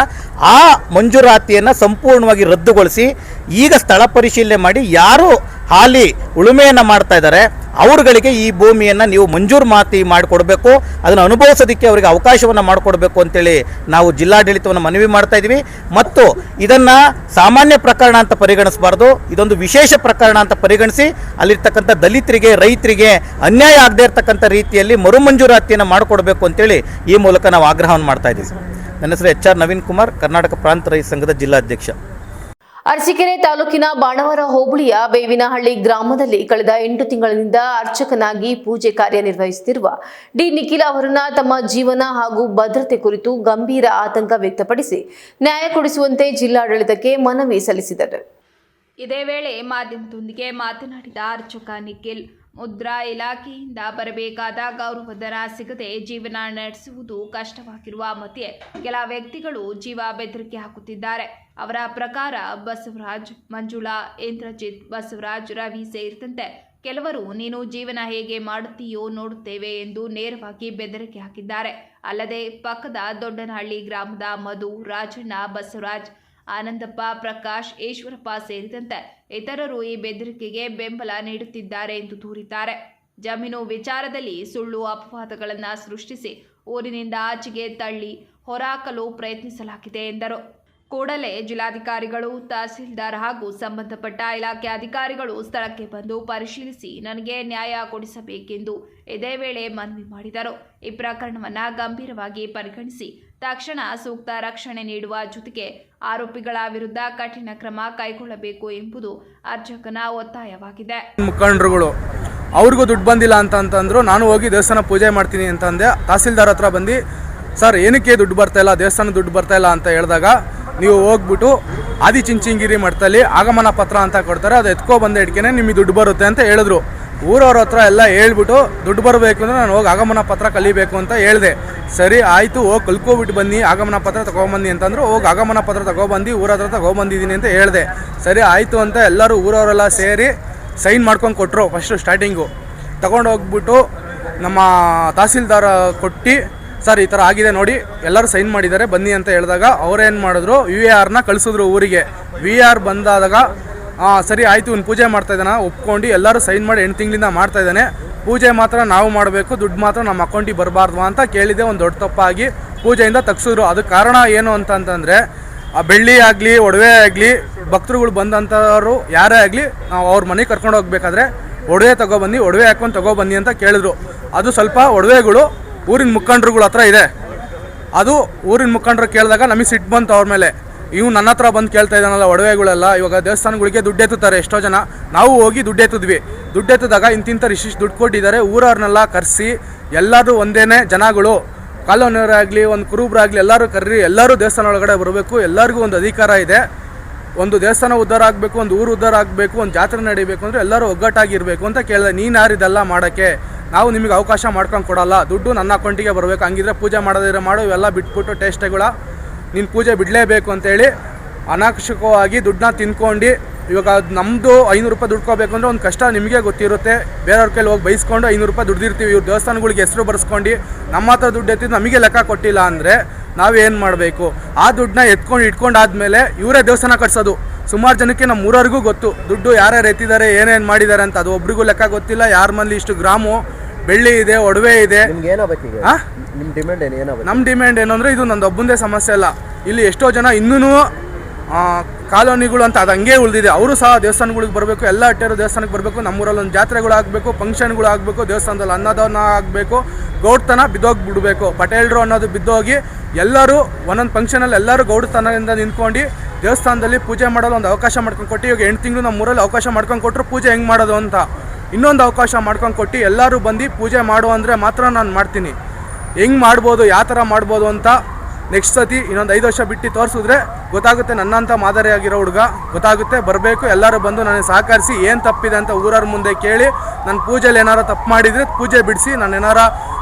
ಆ ಮಂಜೂರಾತಿಯನ್ನು ಸಂಪೂರ್ಣವಾಗಿ ರದ್ದುಗೊಳಿಸಿ ಈಗ ಸ್ಥಳ ಪರಿಶೀಲನೆ ಮಾಡಿ ಯಾರು ಹಾಲಿ ಉಳುಮೆಯನ್ನು ಮಾಡ್ತಾ ಇದ್ದಾರೆ. ಅವ್ರುಗಳಿಗೆ ಈ ಭೂಮಿಯನ್ನು ನೀವು ಮಂಜೂರು ಮಾತಿ ಮಾಡಿಕೊಡ್ಬೇಕು. ಅದನ್ನು ಅನುಭವಿಸೋದಕ್ಕೆ ಅವರಿಗೆ ಅವಕಾಶವನ್ನು ಮಾಡಿಕೊಡ್ಬೇಕು ಅಂತೇಳಿ ನಾವು ಜಿಲ್ಲಾಡಳಿತವನ್ನು ಮನವಿ ಮಾಡ್ತಾ ಇದ್ದೀವಿ ಮತ್ತು ಇದನ್ನು ಸಾಮಾನ್ಯ ಪ್ರಕರಣ ಅಂತ ಪರಿಗಣಿಸಬಾರ್ದು. ಇದೊಂದು ವಿಶೇಷ ಪ್ರಕರಣ ಅಂತ ಪರಿಗಣಿಸಿ ಅಲ್ಲಿರ್ತಕ್ಕಂಥ ದಲಿತರಿಗೆ, ರೈತರಿಗೆ ಅನ್ಯಾಯ ಆಗದೇ ಇರತಕ್ಕಂಥ ರೀತಿಯಲ್ಲಿ ಮರುಮಂಜೂರಾತಿಯನ್ನು ಮಾಡಿಕೊಡ್ಬೇಕು ಅಂತೇಳಿ ಈ ಮೂಲಕ ನಾವು ಆಗ್ರಹವನ್ನು ಮಾಡ್ತಾ ಇದ್ದೀವಿ ನನ್ನ ಹೆಸರು ಎಚ್ ಆರ್ ನವೀನ್ ಕುಮಾರ್, ಕರ್ನಾಟಕ ಪ್ರಾಂತ ರೈತ ಸಂಘದ ಜಿಲ್ಲಾಧ್ಯಕ್ಷ. ಅರಸೀಕೆರೆ ತಾಲೂಕಿನ ಬಾಣವರ ಹೋಬಳಿಯ ಬೇವಿನಹಳ್ಳಿ ಗ್ರಾಮದಲ್ಲಿ ಕಳೆದ ಎಂಟು ತಿಂಗಳಿನಿಂದ ಅರ್ಚಕನಾಗಿ ಪೂಜೆ ಕಾರ್ಯನಿರ್ವಹಿಸುತ್ತಿರುವ ಡಿ ನಿಖಿಲ್ ಅವರನ್ನ ತಮ್ಮ ಜೀವನ ಹಾಗೂ ಭದ್ರತೆ ಕುರಿತು ಗಂಭೀರ ಆತಂಕ ವ್ಯಕ್ತಪಡಿಸಿ ನ್ಯಾಯ ಕೊಡಿಸುವಂತೆ ಜಿಲ್ಲಾಡಳಿತಕ್ಕೆ ಮನವಿ ಸಲ್ಲಿಸಿದರು. ಇದೇ ವೇಳೆ ಮಾಧ್ಯಮದೊಂದಿಗೆ ಮಾತನಾಡಿದ ಅರ್ಚಕ ನಿಖಿಲ್, ಮುದ್ರಾ ಇಲಾಖೆಯಿಂದ ಬರಬೇಕಾದ ಗೌರವಧನ ಸಿಗದೆ ಜೀವನ ನಡೆಸುವುದು ಕಷ್ಟವಾಗಿರುವ ಮಧ್ಯೆ ಕೆಲ ವ್ಯಕ್ತಿಗಳು ಜೀವ ಬೆದರಿಕೆ ಹಾಕುತ್ತಿದ್ದಾರೆ. ಅವರ ಪ್ರಕಾರ ಬಸವರಾಜ್, ಮಂಜುಳಾ ಇಂದ್ರಜಿತ್ ಬಸವರಾಜ್, ರವಿ ಸೇರಿದಂತೆ ಕೆಲವರು, ನೀನು ಜೀವನ ಹೇಗೆ ಮಾಡುತ್ತೀಯೋ ನೋಡುತ್ತೇವೆ ಎಂದು ನೇರವಾಗಿ ಬೆದರಿಕೆ ಹಾಕಿದ್ದಾರೆ. ಅಲ್ಲದೆ ಪಕ್ಕದ ದೊಡ್ಡನಹಳ್ಳಿ ಗ್ರಾಮದ ಮಧು, ರಾಜಣ್ಣ, ಬಸವರಾಜ್, ಆನಂದಪ್ಪ, ಪ್ರಕಾಶ್, ಈಶ್ವರಪ್ಪ ಸೇರಿದಂತೆ ಇತರರು ಈ ಬೆದರಿಕೆಗೆ ಬೆಂಬಲ ನೀಡುತ್ತಿದ್ದಾರೆ ಎಂದು ದೂರಿದ್ದಾರೆ. ಜಮೀನು ವಿಚಾರದಲ್ಲಿ ಸುಳ್ಳು ಅಪವಾದಗಳನ್ನು ಸೃಷ್ಟಿಸಿ ಊರಿನಿಂದ ಆಚೆಗೆ ತಳ್ಳಿ ಹೊರಹಾಕಲು ಪ್ರಯತ್ನಿಸಲಾಗಿದೆ ಎಂದರು. ಕೂಡಲೇ ಜಿಲ್ಲಾಧಿಕಾರಿಗಳು, ತಹಸೀಲ್ದಾರ್ ಹಾಗೂ ಸಂಬಂಧಪಟ್ಟ ಇಲಾಖೆ ಅಧಿಕಾರಿಗಳು ಸ್ಥಳಕ್ಕೆ ಬಂದು ಪರಿಶೀಲಿಸಿ ನನಗೆ ನ್ಯಾಯ ಕೊಡಿಸಬೇಕೆಂದು ಇದೇ ವೇಳೆ ಮನವಿ ಮಾಡಿದರು. ಈ ಪ್ರಕರಣವನ್ನು ಗಂಭೀರವಾಗಿ ಪರಿಗಣಿಸಿ ತಕ್ಷಣ ಸೂಕ್ತ ರಕ್ಷಣೆ ನೀಡುವ ಜೊತೆಗೆ ಆರೋಪಿಗಳ ವಿರುದ್ಧ ಕಠಿಣ ಕ್ರಮ ಕೈಗೊಳ್ಳಬೇಕು ಎಂಬುದು ಅರ್ಚಕನ ಒತ್ತಾಯವಾಗಿದೆ. ಮುಖಂಡರುಗಳು, ಅವ್ರಿಗೂ ದುಡ್ಡು ಬಂದಿಲ್ಲ ಅಂತ ಅಂತಂದ್ರು ನಾನು ಹೋಗಿ ದೇವಸ್ಥಾನ ಪೂಜೆ ಮಾಡ್ತೀನಿ ಅಂತಂದೆ ತಹಸೀಲ್ದಾರ್ ಹತ್ರ ಬಂದು, ಸರ್, ಏನಕ್ಕೆ ದುಡ್ಡು ಬರ್ತಾ ಇಲ್ಲ? ದೇವಸ್ಥಾನ ದುಡ್ಡು ಬರ್ತಾ ಇಲ್ಲ ಅಂತ ಹೇಳಿದಾಗ ನೀವು ಹೋಗ್ಬಿಟ್ಟು ಆದಿಚುಂಚನಗಿರಿ ಮಠದಲ್ಲಿ ಆಗಮನ ಪತ್ರ ಅಂತ ಕೊಡ್ತಾರೆ, ಅದು ಎತ್ಕೊ ಬಂದ ಇಟ್ಕೆನೆ ನಿಮಗೆ ದುಡ್ಡು ಬರುತ್ತೆ ಅಂತ ಹೇಳಿದ್ರು. ಊರವ್ರ ಹತ್ರ ಎಲ್ಲ ಹೇಳ್ಬಿಟ್ಟು ದುಡ್ಡು ಬರಬೇಕು ಅಂದರೆ ನಾನು ಹೋಗಿ ಆಗಮನ ಪತ್ರ ಕಲಿಬೇಕು ಅಂತ ಹೇಳಿದೆ. ಸರಿ, ಆಯಿತು, ಹೋಗಿ ಕಲ್ಕೋಬಿಟ್ಟು ಬನ್ನಿ, ಆಗಮನ ಪತ್ರ ತಗೊಬನ್ನಿ ಅಂತಂದ್ರು, ಹೋಗಿ ಆಗಮನ ಪತ್ರ ತಗೊಬಂದು ಊರ ಹತ್ರ ತಗೊಬಂದಿದ್ದೀನಿ ಅಂತ ಹೇಳಿದೆ. ಸರಿ, ಆಯಿತು ಅಂತ ಎಲ್ಲರೂ ಊರವರೆಲ್ಲ ಸೇರಿ ಸೈನ್ ಮಾಡ್ಕೊಂಡು ಕೊಟ್ಟರು ಫಸ್ಟು ಸ್ಟಾರ್ಟಿಂಗು ತಗೊಂಡು ಹೋಗ್ಬಿಟ್ಟು ನಮ್ಮ ತಹಸೀಲ್ದಾರ ಕೊಟ್ಟು ಸರ್, ಈ ಥರ ಆಗಿದೆ ನೋಡಿ. ಎಲ್ಲರೂ ಸೈನ್ ಮಾಡಿದ್ದಾರೆ. ಬನ್ನಿ ಅಂತ ಹೇಳಿದಾಗ ಅವ್ರೇನು ಮಾಡಿದ್ರು ವಿ ಎ ಆರ್ನ ಕಳಿಸಿದ್ರು ಊರಿಗೆ. ವಿ ಆರ್ ಬಂದಾದಾಗ ಸರಿ ಆಯಿತು, ಇವ್ನು ಪೂಜೆ ಮಾಡ್ತಾ ಇದ್ದಾನ? ಒಪ್ಕೊಂಡು ಎಲ್ಲರೂ ಸೈನ್ ಮಾಡಿ ಎಂಟು ತಿಂಗಳಿಂದ ಮಾಡ್ತಾ ಇದ್ದಾನೆ. ಪೂಜೆ ಮಾತ್ರ ನಾವು ಮಾಡಬೇಕು, ದುಡ್ಡು ಮಾತ್ರ ನಮ್ಮ ಅಕೌಂಟಿಗೆ ಬರಬಾರ್ದು ಅಂತ ಕೇಳಿದೆ. ಒಂದು ದೊಡ್ಡ ತಪ್ಪಾಗಿ ಪೂಜೆಯಿಂದ ತಗ್ಸಿದ್ರು. ಅದಕ್ಕೆ ಕಾರಣ ಏನು ಅಂತಂತಂದರೆ ಆ ಬೆಳ್ಳಿ ಆಗಲಿ, ಒಡವೆ ಆಗಲಿ, ಭಕ್ತರುಗಳು ಬಂದಂಥವ್ರು ಯಾರೇ ಆಗಲಿ, ನಾವು ಅವ್ರ ಮನೆಗೆ ಕರ್ಕೊಂಡು ಹೋಗಬೇಕಾದ್ರೆ ಒಡವೆ ತಗೊಬನ್ನಿ ಒಡವೆ ಹಾಕೊಂಡು ತಗೊಬನ್ನಿ ಅಂತ ಕೇಳಿದ್ರು. ಅದು ಸ್ವಲ್ಪ ಒಡವೆಗಳು ಊರಿನ ಮುಖಂಡರುಗಳ ಹತ್ರ ಇದೆ. ಅದು ಊರಿನ ಮುಖಂಡರು ಕೇಳಿದಾಗ ನಮಗೆ ಸಿಟ್ಟು ಬಂತು ಅವ್ರ ಮೇಲೆ. ಇವು ನನ್ನ ಹತ್ರ ಬಂದು ಕೇಳ್ತಾ ಇದ್ದಾನಲ್ಲ ಒಡವೆಗಳೆಲ್ಲ, ಇವಾಗ ದೇವಸ್ಥಾನಗಳಿಗೆ ದುಡ್ಡು ಎತ್ತುತ್ತಾರೆ ಎಷ್ಟೋ ಜನ. ನಾವು ಹೋಗಿ ದುಡ್ಡು ಎತ್ತಿದ್ವಿ. ದುಡ್ಡು ಎತ್ತಿದಾಗ ಇಂತಿಂಥ ಇಷ್ಟಿಷ್ಟು ದುಡ್ಡು ಕೊಟ್ಟಿದ್ದಾರೆ. ಊರವ್ರನ್ನೆಲ್ಲ ಕರೆಸಿ ಎಲ್ಲರೂ ಒಂದೇನೆ ಜನಗಳು, ಕಾಲೋನಿಯವರಾಗಲಿ, ಒಂದು ಕುರುಬ್ರಾಗಲಿ ಎಲ್ಲರೂ ಕರ್ರಿ, ಎಲ್ಲರೂ ದೇವಸ್ಥಾನ ಒಳಗಡೆ ಬರಬೇಕು, ಎಲ್ಲರಿಗೂ ಒಂದು ಅಧಿಕಾರ ಇದೆ. ಒಂದು ದೇವಸ್ಥಾನ ಉದ್ಧಾರ ಆಗಬೇಕು, ಒಂದು ಊರು ಉದ್ಧಾರ ಆಗಬೇಕು, ಒಂದು ಜಾತ್ರೆ ನಡೀಬೇಕು ಅಂದರೆ ಎಲ್ಲರೂ ಒಗ್ಗಟ್ಟಾಗಿರಬೇಕು ಅಂತ ಕೇಳಿದೆ. ನೀನು ಯಾರು ಇದೆಲ್ಲ ಮಾಡೋಕ್ಕೆ? ನಾವು ನಿಮಗೆ ಅವಕಾಶ ಮಾಡ್ಕೊಂಡು ಕೊಡಲ್ಲ. ದುಡ್ಡು ನನ್ನ ಅಕೌಂಟಿಗೆ ಬರಬೇಕು. ಹಂಗಿದ್ರೆ ಪೂಜೆ ಮಾಡೋದಿದ್ರೆ ಮಾಡು. ಇವೆಲ್ಲ ಬಿಟ್ಬಿಟ್ಟು ಟೇಸ್ಟ್ಗಳ. ನೀನು ಪೂಜೆ ಬಿಡಲೇಬೇಕು ಅಂತೇಳಿ ಅನಾಕ್ಷಕವಾಗಿ ದುಡ್ಡನ್ನ ತಿನ್ಕೊಂಡು ಇವಾಗ ಅದು ನಮ್ಮದು ಐನೂರು ರೂಪಾಯಿ ದುಡ್ಕೋಬೇಕು ಅಂದರೆ ಒಂದು ಕಷ್ಟ ನಿಮಗೆ ಗೊತ್ತಿರುತ್ತೆ. ಬೇರೆಯವ್ರ ಕೈಲಿ ಹೋಗಿ ಬೈಸ್ಕೊಂಡು ಐನೂರು ರೂಪಾಯಿ ದುಡ್ದಿರ್ತೀವಿ ಇವ್ರು ದೇವಸ್ಥಾನಗಳಿಗೆ ಹೆಸರು ಬರ್ಸ್ಕೊಂಡು ನಮ್ಮ ಹತ್ರ ದುಡ್ಡು ಎತ್ತಿದ್ದು ನಮಗೆ ಲೆಕ್ಕ ಕೊಟ್ಟಿಲ್ಲ ಅಂದರೆ ನಾವೇನು ಮಾಡಬೇಕು? ಆ ದುಡ್ಡನ್ನ ಎತ್ಕೊಂಡು ಇಟ್ಕೊಂಡಾದ್ಮೇಲೆ ಇವರೇ ದೇವಸ್ಥಾನ ಕಟ್ಸೋದು. ಸುಮಾರು ಜನಕ್ಕೆ ನಮ್ಮ ಊರವ್ರಿಗೂ ಗೊತ್ತು. ದುಡ್ಡು ಯಾರ್ಯಾರು ಎತ್ತಿದ್ದಾರೆ ಏನೇನು ಮಾಡಿದ್ದಾರೆ ಅಂತ ಅದು ಒಬ್ರಿಗೂ ಲೆಕ್ಕ ಗೊತ್ತಿಲ್ಲ. ಯಾರ ಮನೇಲಿ ಇಷ್ಟು ಗ್ರಾಮು ಬೆಳ್ಳಿ ಇದೆ ಒಡವೆ ಇದೆ. ಡಿಮ್ಯಾಂಡ್ ನಮ್ಮ ಡಿಮ್ಯಾಂಡ್ ಏನು ಅಂದರೆ ಇದು ನಂದು ಒಬ್ಬಂದೇ ಸಮಸ್ಯೆ ಅಲ್ಲ. ಇಲ್ಲಿ ಎಷ್ಟೋ ಜನ ಇನ್ನೂ ಕಾಲೋನಿಗಳು ಅಂತ ಅದು ಹಂಗೆ ಉಳಿದಿದೆ. ಅವರು ಸಹ ದೇವಸ್ಥಾನಗಳಿಗೆ ಬರಬೇಕು, ಎಲ್ಲ ಅಟ್ಟೆರು ದೇವಸ್ಥಾನಕ್ಕೆ ಬರಬೇಕು ನಮ್ಮೂರಲ್ಲಿ ಒಂದು ಜಾತ್ರೆಗಳು ಆಗಬೇಕು, ಫಂಕ್ಷನ್ಗಳು ಆಗಬೇಕು, ದೇವಸ್ಥಾನದಲ್ಲಿ ಅನ್ನದಾನ ಆಗಬೇಕು, ಗೌಡ್ತನ ಬಿದ್ದೋಗಿ ಬಿಡಬೇಕು ಪಟೇಲ್ರು ಅನ್ನೋದು ಬಿದ್ದೋಗಿ ಎಲ್ಲರೂ ಒಂದೊಂದು ಫಂಕ್ಷನಲ್ಲಿ ಎಲ್ಲರೂ ಗೌಡ್ತನದಿಂದ ನಿಂತ್ಕೊಂಡು ದೇವಸ್ಥಾನದಲ್ಲಿ ಪೂಜೆ ಮಾಡಲು ಒಂದು ಅವಕಾಶ ಮಾಡ್ಕೊಂಡು ಕೊಟ್ಟು, ಇವಾಗ ಎಂಟು ತಿಂಗಳು ನಮ್ಮ ಊರಲ್ಲಿ ಅವಕಾಶ ಮಾಡ್ಕೊಂಡು ಕೊಟ್ಟರು ಪೂಜೆ ಹೆಂಗೆ ಮಾಡೋದು ಅಂತ. ಇನ್ನೊಂದು ಅವಕಾಶ ಮಾಡ್ಕೊಂಡು ಕೊಟ್ಟು ಎಲ್ಲರೂ ಬಂದು ಪೂಜೆ ಮಾಡು ಅಂದರೆ ಮಾತ್ರ ನಾನು ಮಾಡ್ತೀನಿ. ಹೆಂಗೆ ಮಾಡ್ಬೋದು, ಯಾವ ಥರ ಮಾಡ್ಬೋದು ಅಂತ ನೆಕ್ಸ್ಟ್ ಸತಿ ಇನ್ನೊಂದು ಐದು ವರ್ಷ ಬಿಟ್ಟು ತೋರಿಸಿದ್ರೆ ಗೊತ್ತಾಗುತ್ತೆ ನನ್ನಂಥ ಮಾದರಿಯಾಗಿರೋ ಹುಡುಗ. ಗೊತ್ತಾಗುತ್ತೆ ಬರಬೇಕು ಎಲ್ಲರೂ ಬಂದು ನನಗೆ ಸಹಕರಿಸಿ ಏನು ತಪ್ಪಿದೆ ಅಂತ ಊರವ್ರ ಮುಂದೆ ಕೇಳಿ ನನ್ನ ಪೂಜೆಯಲ್ಲಿ ಏನಾರು ತಪ್ಪು ಮಾಡಿದರೆ ಪೂಜೆ ಬಿಡಿಸಿ ನಾನು ಏನಾರ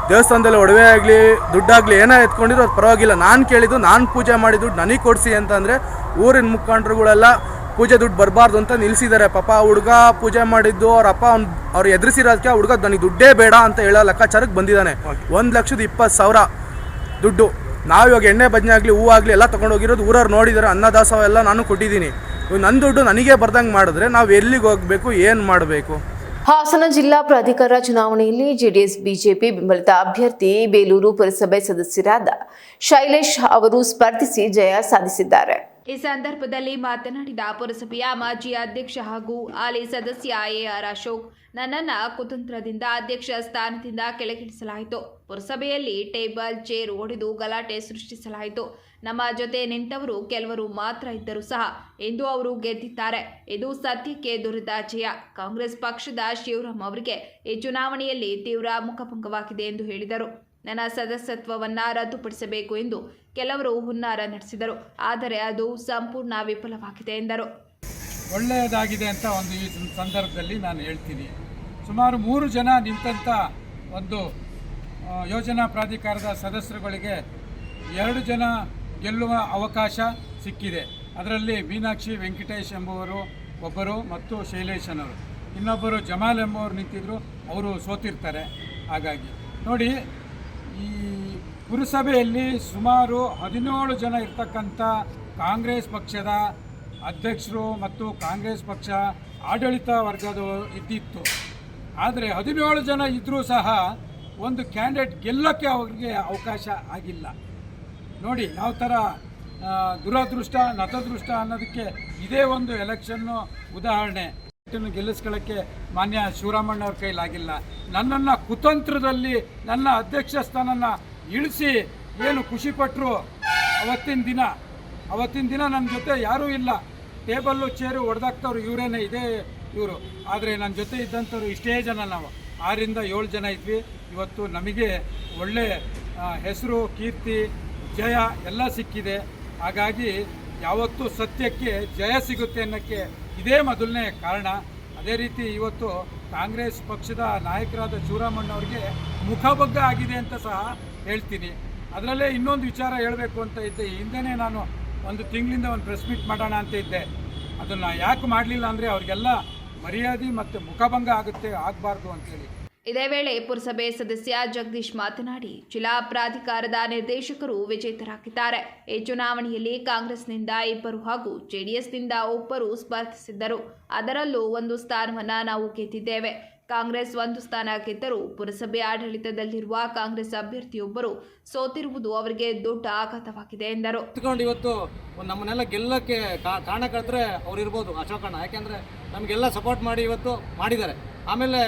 ದೇವಸ್ಥಾನದಲ್ಲಿ ಒಡವೆ ಆಗಲಿ ದುಡ್ಡಾಗಲಿ ಏನೋ ಎತ್ಕೊಂಡಿದ್ರು ಅದು ಪರವಾಗಿಲ್ಲ. ನಾನು ಕೇಳಿದ್ದು ನಾನು ಪೂಜೆ ಮಾಡಿ ದುಡ್ಡು ನನಗೆ ಕೊಡಿಸಿ ಅಂತಂದರೆ ಊರಿನ ಮುಖಂಡರುಗಳೆಲ್ಲ ಪೂಜೆ ದುಡ್ಡು ಬರಬಾರ್ದು ಅಂತ ನಿಲ್ಲಿಸಿದ್ದಾರೆ ಪಾಪ ಹುಡುಗ ಪೂಜೆ ಮಾಡಿದ್ದು ಅವ್ರ ಅಪ್ಪ ಅವ್ನು ಅವ್ರು ಎದುರಿಸಿರೋದಕ್ಕೆ ಹುಡುಗ ನನಗೆ ದುಡ್ಡೇ ಬೇಡ ಅಂತ ಹೇಳೋ ಲೆಕ್ಕಾಚಾರಕ್ಕೆ ಬಂದಿದ್ದಾನೆ. ಒಂದು ಲಕ್ಷದ ಇಪ್ಪತ್ತು ಸಾವಿರ ದುಡ್ಡು. ನಾವು ಇವಾಗ ಎಣ್ಣೆ ಬಜ್ನೆ ಆಗಲಿ, ಹೂ ಆಗಲಿ ಎಲ್ಲ ತೊಗೊಂಡೋಗಿರೋದು ಊರವ್ರು ನೋಡಿದ್ದಾರೆ ಅನ್ನದಾಸವ ಎಲ್ಲ ನಾನು ಕೊಟ್ಟಿದ್ದೀನಿ. ನನ್ನ ದುಡ್ಡು ನನಗೆ ಬರ್ದಂಗೆ ಮಾಡಿದ್ರೆ ನಾವು ಎಲ್ಲಿಗೆ ಹೋಗಬೇಕು, ಏನು ಮಾಡಬೇಕು? ಹಾಸನ ಜಿಲ್ಲಾ ಪ್ರಾಧಿಕಾರ ಚುನಾವಣೆಯಲ್ಲಿ ಜೆಡಿಎಸ್, ಬಿಜೆಪಿ ಬೆಂಬಲಿತ ಅಭ್ಯರ್ಥಿ ಬೇಲೂರು ಪುರಸಭೆ ಸದಸ್ಯರಾದ ಶೈಲೇಶ್ ಅವರು ಸ್ಪರ್ಧಿಸಿ ಜಯ ಸಾಧಿಸಿದ್ದಾರೆ. ಈ ಸಂದರ್ಭದಲ್ಲಿ ಮಾತನಾಡಿದ ಪುರಸಭೆಯ ಮಾಜಿ ಅಧ್ಯಕ್ಷ ಹಾಗೂ ಹಾಲಿ ಸದಸ್ಯ ಎಆರ್ ಅಶೋಕ್, ನನ್ನನ್ನು ಕುತಂತ್ರದಿಂದ ಅಧ್ಯಕ್ಷ ಸ್ಥಾನದಿಂದ ಕೆಳಗಿಳಿಸಲಾಯಿತು. ಪುರಸಭೆಯಲ್ಲಿ ಟೇಬಲ್, ಚೇರ್ ಒಡೆದು ಗಲಾಟೆ ಸೃಷ್ಟಿಸಲಾಯಿತು. ನಮ್ಮ ಜೊತೆ ನಿಂತವರು ಕೆಲವರು ಮಾತ್ರ ಇದ್ದರೂ ಸಹ ಎಂದು ಅವರು ಗೆದ್ದಿದ್ದಾರೆ. ಇದು ಸತ್ಯಕ್ಕೆ ದೊರೆತ ಜಯ. ಕಾಂಗ್ರೆಸ್ ಪಕ್ಷದ ಶಿವರಾಮ್ ಅವರಿಗೆ ಈ ಚುನಾವಣೆಯಲ್ಲಿ ತೀವ್ರ ಮುಖಭಂಗವಾಗಿದೆ ಎಂದು ಹೇಳಿದರು. ನನ್ನ ಸದಸ್ಯತ್ವವನ್ನು ರದ್ದುಪಡಿಸಬೇಕು ಎಂದು ಕೆಲವರು ಹುನ್ನಾರ ನಡೆಸಿದರು. ಆದರೆ ಅದು ಸಂಪೂರ್ಣ ವಿಫಲವಾಗಿದೆ ಎಂದರು. ಒಳ್ಳೆಯದಾಗಿದೆ ಅಂತ ಒಂದು ಈ ಸಂದರ್ಭದಲ್ಲಿ ನಾನು ಹೇಳ್ತೀನಿ. ಸುಮಾರು ಮೂರು ಜನ ನಿಂತಂಥ ಒಂದು ಯೋಜನಾ ಪ್ರಾಧಿಕಾರದ ಸದಸ್ಯರುಗಳಿಗೆ ಎರಡು ಜನ ಗೆಲ್ಲುವ ಅವಕಾಶ ಸಿಕ್ಕಿದೆ. ಅದರಲ್ಲಿ ಮೀನಾಕ್ಷಿ ವೆಂಕಟೇಶ್ ಎಂಬುವರು, ಒಬ್ಬರು ಮತ್ತು ಶೈಲೇಶನವರು ಇನ್ನೊಬ್ಬರು ಜಮಾಲ್ ಎಂಬುವರು ನಿಂತಿದ್ದರು ಅವರು ಸೋತಿರ್ತಾರೆ. ಹಾಗಾಗಿ ನೋಡಿ, ಈ ಪುರಸಭೆಯಲ್ಲಿ ಸುಮಾರು ಹದಿನೇಳು ಜನ ಇರ್ತಕ್ಕಂಥ ಕಾಂಗ್ರೆಸ್ ಪಕ್ಷದ ಅಧ್ಯಕ್ಷರು ಮತ್ತು ಕಾಂಗ್ರೆಸ್ ಪಕ್ಷ ಆಡಳಿತ ವರ್ಗದವರು ಇದ್ದಿತ್ತು. ಆದರೆ ಹದಿನೇಳು ಜನ ಇದ್ದರೂ ಸಹ ಒಂದು ಕ್ಯಾಂಡಿಡೇಟ್ ಗೆಲ್ಲೋಕ್ಕೆ ಅವರಿಗೆ ಅವಕಾಶ ಆಗಿಲ್ಲ. ನೋಡಿ, ಯಾವ ಥರ ದುರದೃಷ್ಟ, ನತದೃಷ್ಟ ಅನ್ನೋದಕ್ಕೆ ಇದೇ ಒಂದು ಎಲೆಕ್ಷನ್ನು ಉದಾಹರಣೆ. ಗೆಲ್ಲಿಸ್ಕೊಳ್ಳೋಕ್ಕೆ ಮಾನ್ಯ ಶಿವರಾಮಣ್ಣ ಅವ್ರ ಕೈಲಾಗಿಲ್ಲ. ನನ್ನನ್ನು ಕುತಂತ್ರದಲ್ಲಿ ನನ್ನ ಅಧ್ಯಕ್ಷ ಸ್ಥಾನನ ಇಳಿಸಿ ಏನು ಖುಷಿಪಟ್ಟರು ಅವತ್ತಿನ ದಿನ. ಅವತ್ತಿನ ದಿನ ನನ್ನ ಜೊತೆ ಯಾರೂ ಇಲ್ಲ. ಟೇಬಲ್ಲು, ಚೇರು ಹೊಡೆದಾಕ್ತವ್ರು ಇವರೇನೆ, ಇದೇ ಇವರು. ಆದರೆ ನನ್ನ ಜೊತೆ ಇದ್ದಂಥವ್ರು ಇಷ್ಟೇ ಜನ ನಾವು. ಆರಿಂದ ಏಳು ಜನ ಇದ್ವಿ. ಇವತ್ತು ನಮಗೆ ಒಳ್ಳೆ ಹೆಸರು, ಕೀರ್ತಿ, ಜಯ ಎಲ್ಲ ಸಿಕ್ಕಿದೆ. ಹಾಗಾಗಿ ಯಾವತ್ತೂ ಸತ್ಯಕ್ಕೆ ಜಯ ಸಿಗುತ್ತೆ ಅನ್ನೋಕ್ಕೆ ಇದೇ ಮೊದಲನೇ ಕಾರಣ. ಅದೇ ರೀತಿ ಇವತ್ತು ಕಾಂಗ್ರೆಸ್ ಪಕ್ಷದ ನಾಯಕರಾದ ಚೂರಾಮಣ್ಣವ್ರಿಗೆ ಮುಖಭಗ್ಗ ಆಗಿದೆ ಅಂತ ಸಹ ಹೇಳ್ತೀನಿ. ಅದರಲ್ಲೇ ಇನ್ನೊಂದು ವಿಚಾರ ಹೇಳಬೇಕು ಅಂತ ಇದ್ದೆ. ಹಿಂದೆನೇ ನಾನು ಒಂದು ತಿಂಗಳಿಂದ ಒಂದು ಪ್ರೆಸ್ ಮೀಟ್ ಮಾಡೋಣ ಅಂತ ಇದ್ದೆ. ಅದನ್ನು ಯಾಕೆ ಮಾಡಲಿಲ್ಲ ಅಂದರೆ ಅವ್ರಿಗೆಲ್ಲ ಮರ್ಯಾದೆ ಮತ್ತು ಮುಖಭಂಗ ಆಗುತ್ತೆ, ಆಗಬಾರ್ದು ಅಂತೇಳಿ. ಇದೇ ವೇಳೆ ಪುರಸಭೆ ಸದಸ್ಯ ಜಗದೀಶ್ ಮಾತನಾಡಿ, ಜಿಲ್ಲಾ ಪ್ರಾಧಿಕಾರದ ನಿರ್ದೇಶಕರು ವಿಜೇತರಾಗಿದ್ದಾರೆ. ಈ ಚುನಾವಣೆಯಲ್ಲಿ ಕಾಂಗ್ರೆಸ್ನಿಂದ ಇಬ್ಬರು ಹಾಗೂ ಜೆಡಿಎಸ್ನಿಂದ ಒಬ್ಬರು ಸ್ಪರ್ಧಿಸಿದ್ದರು. ಅದರಲ್ಲೂ ಒಂದು ಸ್ಥಾನವನ್ನು ನಾವು ಗೆದ್ದಿದ್ದೇವೆ. ಕಾಂಗ್ರೆಸ್ ಒಂದು ಸ್ಥಾನ ಗೆದ್ದರೂ ಪುರಸಭೆ ಆಡಳಿತದಲ್ಲಿರುವ ಕಾಂಗ್ರೆಸ್ ಅಭ್ಯರ್ಥಿಯೊಬ್ಬರು ಸೋತಿರುವುದು ಅವರಿಗೆ ದೊಡ್ಡ ಆಘಾತವಾಗಿದೆ ಎಂದರು. ಇವತ್ತು ನಮ್ಮನ್ನೆಲ್ಲ ಗೆಲ್ಲಕ್ಕೆ ಕಾರಣ ಕಾರಣಕರ್ತರೆ ಅವ್ರು ಇರ್ಬೋದು ಅಶೋಕಣ್ಣ ಯಾಕೆಂದರೆ ನಮಗೆಲ್ಲ ಸಪೋರ್ಟ್ ಮಾಡಿ ಇವತ್ತು ಮಾಡಿದ್ದಾರೆ. ಆಮೇಲೆ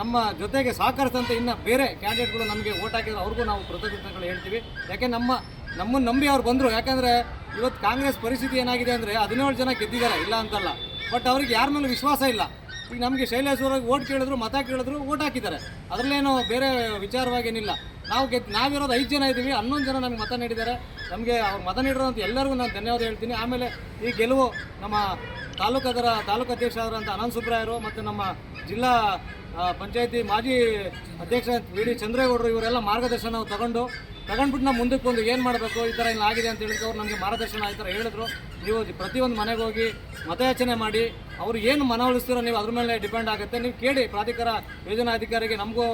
ನಮ್ಮ ಜೊತೆಗೆ ಸಹಕರಿಸಿದಂಥ ಇನ್ನು ಬೇರೆ ಕ್ಯಾಂಡಿಡೇಟ್ಗಳು ನಮಗೆ ಓಟ್ ಹಾಕಿದ್ರೆ ಅವ್ರಿಗೂ ನಾವು ಕೃತಜ್ಞತೆಗಳು ಹೇಳ್ತೀವಿ. ಯಾಕೆ ನಮ್ಮ, ನಮ್ಮನ್ನು ನಂಬಿ ಅವ್ರು ಬಂದರು. ಯಾಕೆಂದರೆ ಇವತ್ತು ಕಾಂಗ್ರೆಸ್ ಪರಿಸ್ಥಿತಿ ಏನಾಗಿದೆ ಅಂದರೆ ಹದಿನೇಳು ಜನ ಗೆದ್ದಿದ್ದಾರೆ, ಇಲ್ಲ ಅಂತಲ್ಲ. ಬಟ್ ಅವ್ರಿಗೆ ಯಾರ ಮೇಲೆ ವಿಶ್ವಾಸ ಇಲ್ಲ. ಈಗ ನಮಗೆ ಶೈಲೇಶ್ವರಿಗೆ ಓಟ್ ಕೇಳಿದ್ರು, ಮತ ಕೇಳಿದ್ರು ಓಟ್ ಹಾಕಿದ್ದಾರೆ. ಅದರಲ್ಲೇನು ಬೇರೆ ವಿಚಾರವಾಗೇನಿಲ್ಲ. ನಾವು ಗೆದ್ದು ನಾವಿರೋದು ಐದು ಜನ ಇದ್ದೀವಿ, ಹನ್ನೊಂದು ಜನ ನಮಗೆ ಮತ ನೀಡಿದ್ದಾರೆ. ನಮಗೆ ಅವ್ರು ಮತ ನೀಡಿರೋಂಥ ಎಲ್ಲರಿಗೂ ನಾನು ಧನ್ಯವಾದ ಹೇಳ್ತೀನಿ. ಆಮೇಲೆ ಈ ಗೆಲುವು ನಮ್ಮ ತಾಲೂಕದರ, ತಾಲೂಕು ಅಧ್ಯಕ್ಷ ಆದಂಥ ಅನಂತ್ ಸುಬ್ರಾಯರು ಮತ್ತು ನಮ್ಮ ಜಿಲ್ಲಾ ಪಂಚಾಯತಿ ಮಾಜಿ ಅಧ್ಯಕ್ಷ ವಿ ಡಿ ಚಂದ್ರೇಗೌಡರು ಇವರೆಲ್ಲ ಮಾರ್ಗದರ್ಶನ ತಗೊಂಡು ತಗೊಂಡ್ಬಿಟ್ಟು ನಾವು ಮುಂದಕ್ಕೆ ಬಂದು ಏನು ಮಾಡಬೇಕು? ಈ ಥರ ಇಲ್ಲ ಆಗಿದೆ ಅಂತ ಹೇಳಿದ್ರು ಅವ್ರು ನಮಗೆ ಮಾರ್ಗದರ್ಶನ ಈ ಥರ ಹೇಳಿದ್ರು. ನೀವು ಪ್ರತಿಯೊಂದು ಮನೆಗೆ ಹೋಗಿ ಮತಯಾಚನೆ ಮಾಡಿ, ಅವ್ರು ಏನು ಮನವೊಲಿಸ್ತೀರೋ ನೀವು ಅದ್ರ ಮೇಲೆ ಡಿಪೆಂಡ್ ಆಗುತ್ತೆ. ನೀವು ಕೇಳಿ, ಪ್ರಾಧಿಕಾರ ಯೋಜನಾಧಿಕಾರಿಗೆ ನಮಗೂ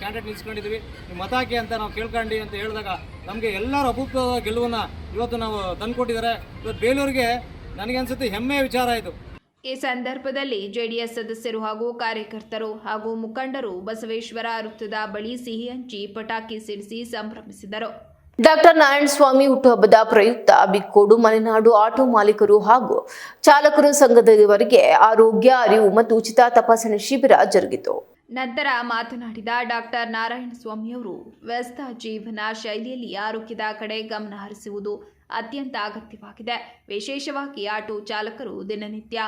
ಕ್ಯಾಂಡಿಡೇಟ್ ನಿಲ್ಸ್ಕೊಂಡಿದ್ವಿ. ನೀವು ಮತ ಹಾಕಿ ಅಂತ ನಾವು ಕೇಳ್ಕೊಂಡು ಅಂತ ಹೇಳಿದಾಗ ನಮಗೆ ಎಲ್ಲರೂ ಅಭೂತ ಗೆಲುವನ್ನು ಇವತ್ತು ನಾವು ತಂದುಕೊಟ್ಟಿದ್ದಾರೆ. ಇವತ್ತು ಬೇಲೂರಿಗೆ ನನಗೆ ಅನ್ಸುತ್ತೆ ಹೆಮ್ಮೆಯ ವಿಚಾರ ಇದು. ಈ ಸಂದರ್ಭದಲ್ಲಿ ಜೆಡಿಎಸ್ ಸದಸ್ಯರು ಹಾಗೂ ಕಾರ್ಯಕರ್ತರು ಹಾಗೂ ಮುಖಂಡರು ಬಸವೇಶ್ವರ ವೃತ್ತದ ಬಳಿ ಸಿಹಿ ಹಂಚಿ ಪಟಾಕಿ ಸಿಡಿಸಿ ಸಂಭ್ರಮಿಸಿದರು. ಡಾಕ್ಟರ್ ನಾರಾಯಣ ಸ್ವಾಮಿ ಹುಟ್ಟುಹಬ್ಬದ ಪ್ರಯುಕ್ತ ಬಿಕ್ಕೋಡು ಮಲೆನಾಡು ಆಟೋ ಮಾಲೀಕರು ಹಾಗೂ ಚಾಲಕರು ಸಂಘದವರಿಗೆ ಆರೋಗ್ಯ ಅರಿವು ಮತ್ತು ಉಚಿತ ತಪಾಸಣೆ ಶಿಬಿರ ಜರುಗಿತು. ನಂತರ ಮಾತನಾಡಿದ ಡಾಕ್ಟರ್ ನಾರಾಯಣ ಸ್ವಾಮಿಯವರು ವ್ಯಸ್ತ ಜೀವನ ಶೈಲಿಯಲ್ಲಿ ಆರೋಗ್ಯದ ಕಡೆ ಗಮನ ಹರಿಸುವುದು ಅತ್ಯಂತ ಅಗತ್ಯವಾಗಿದೆ. ವಿಶೇಷವಾಗಿ ಆಟೋ ಚಾಲಕರು ದಿನನಿತ್ಯ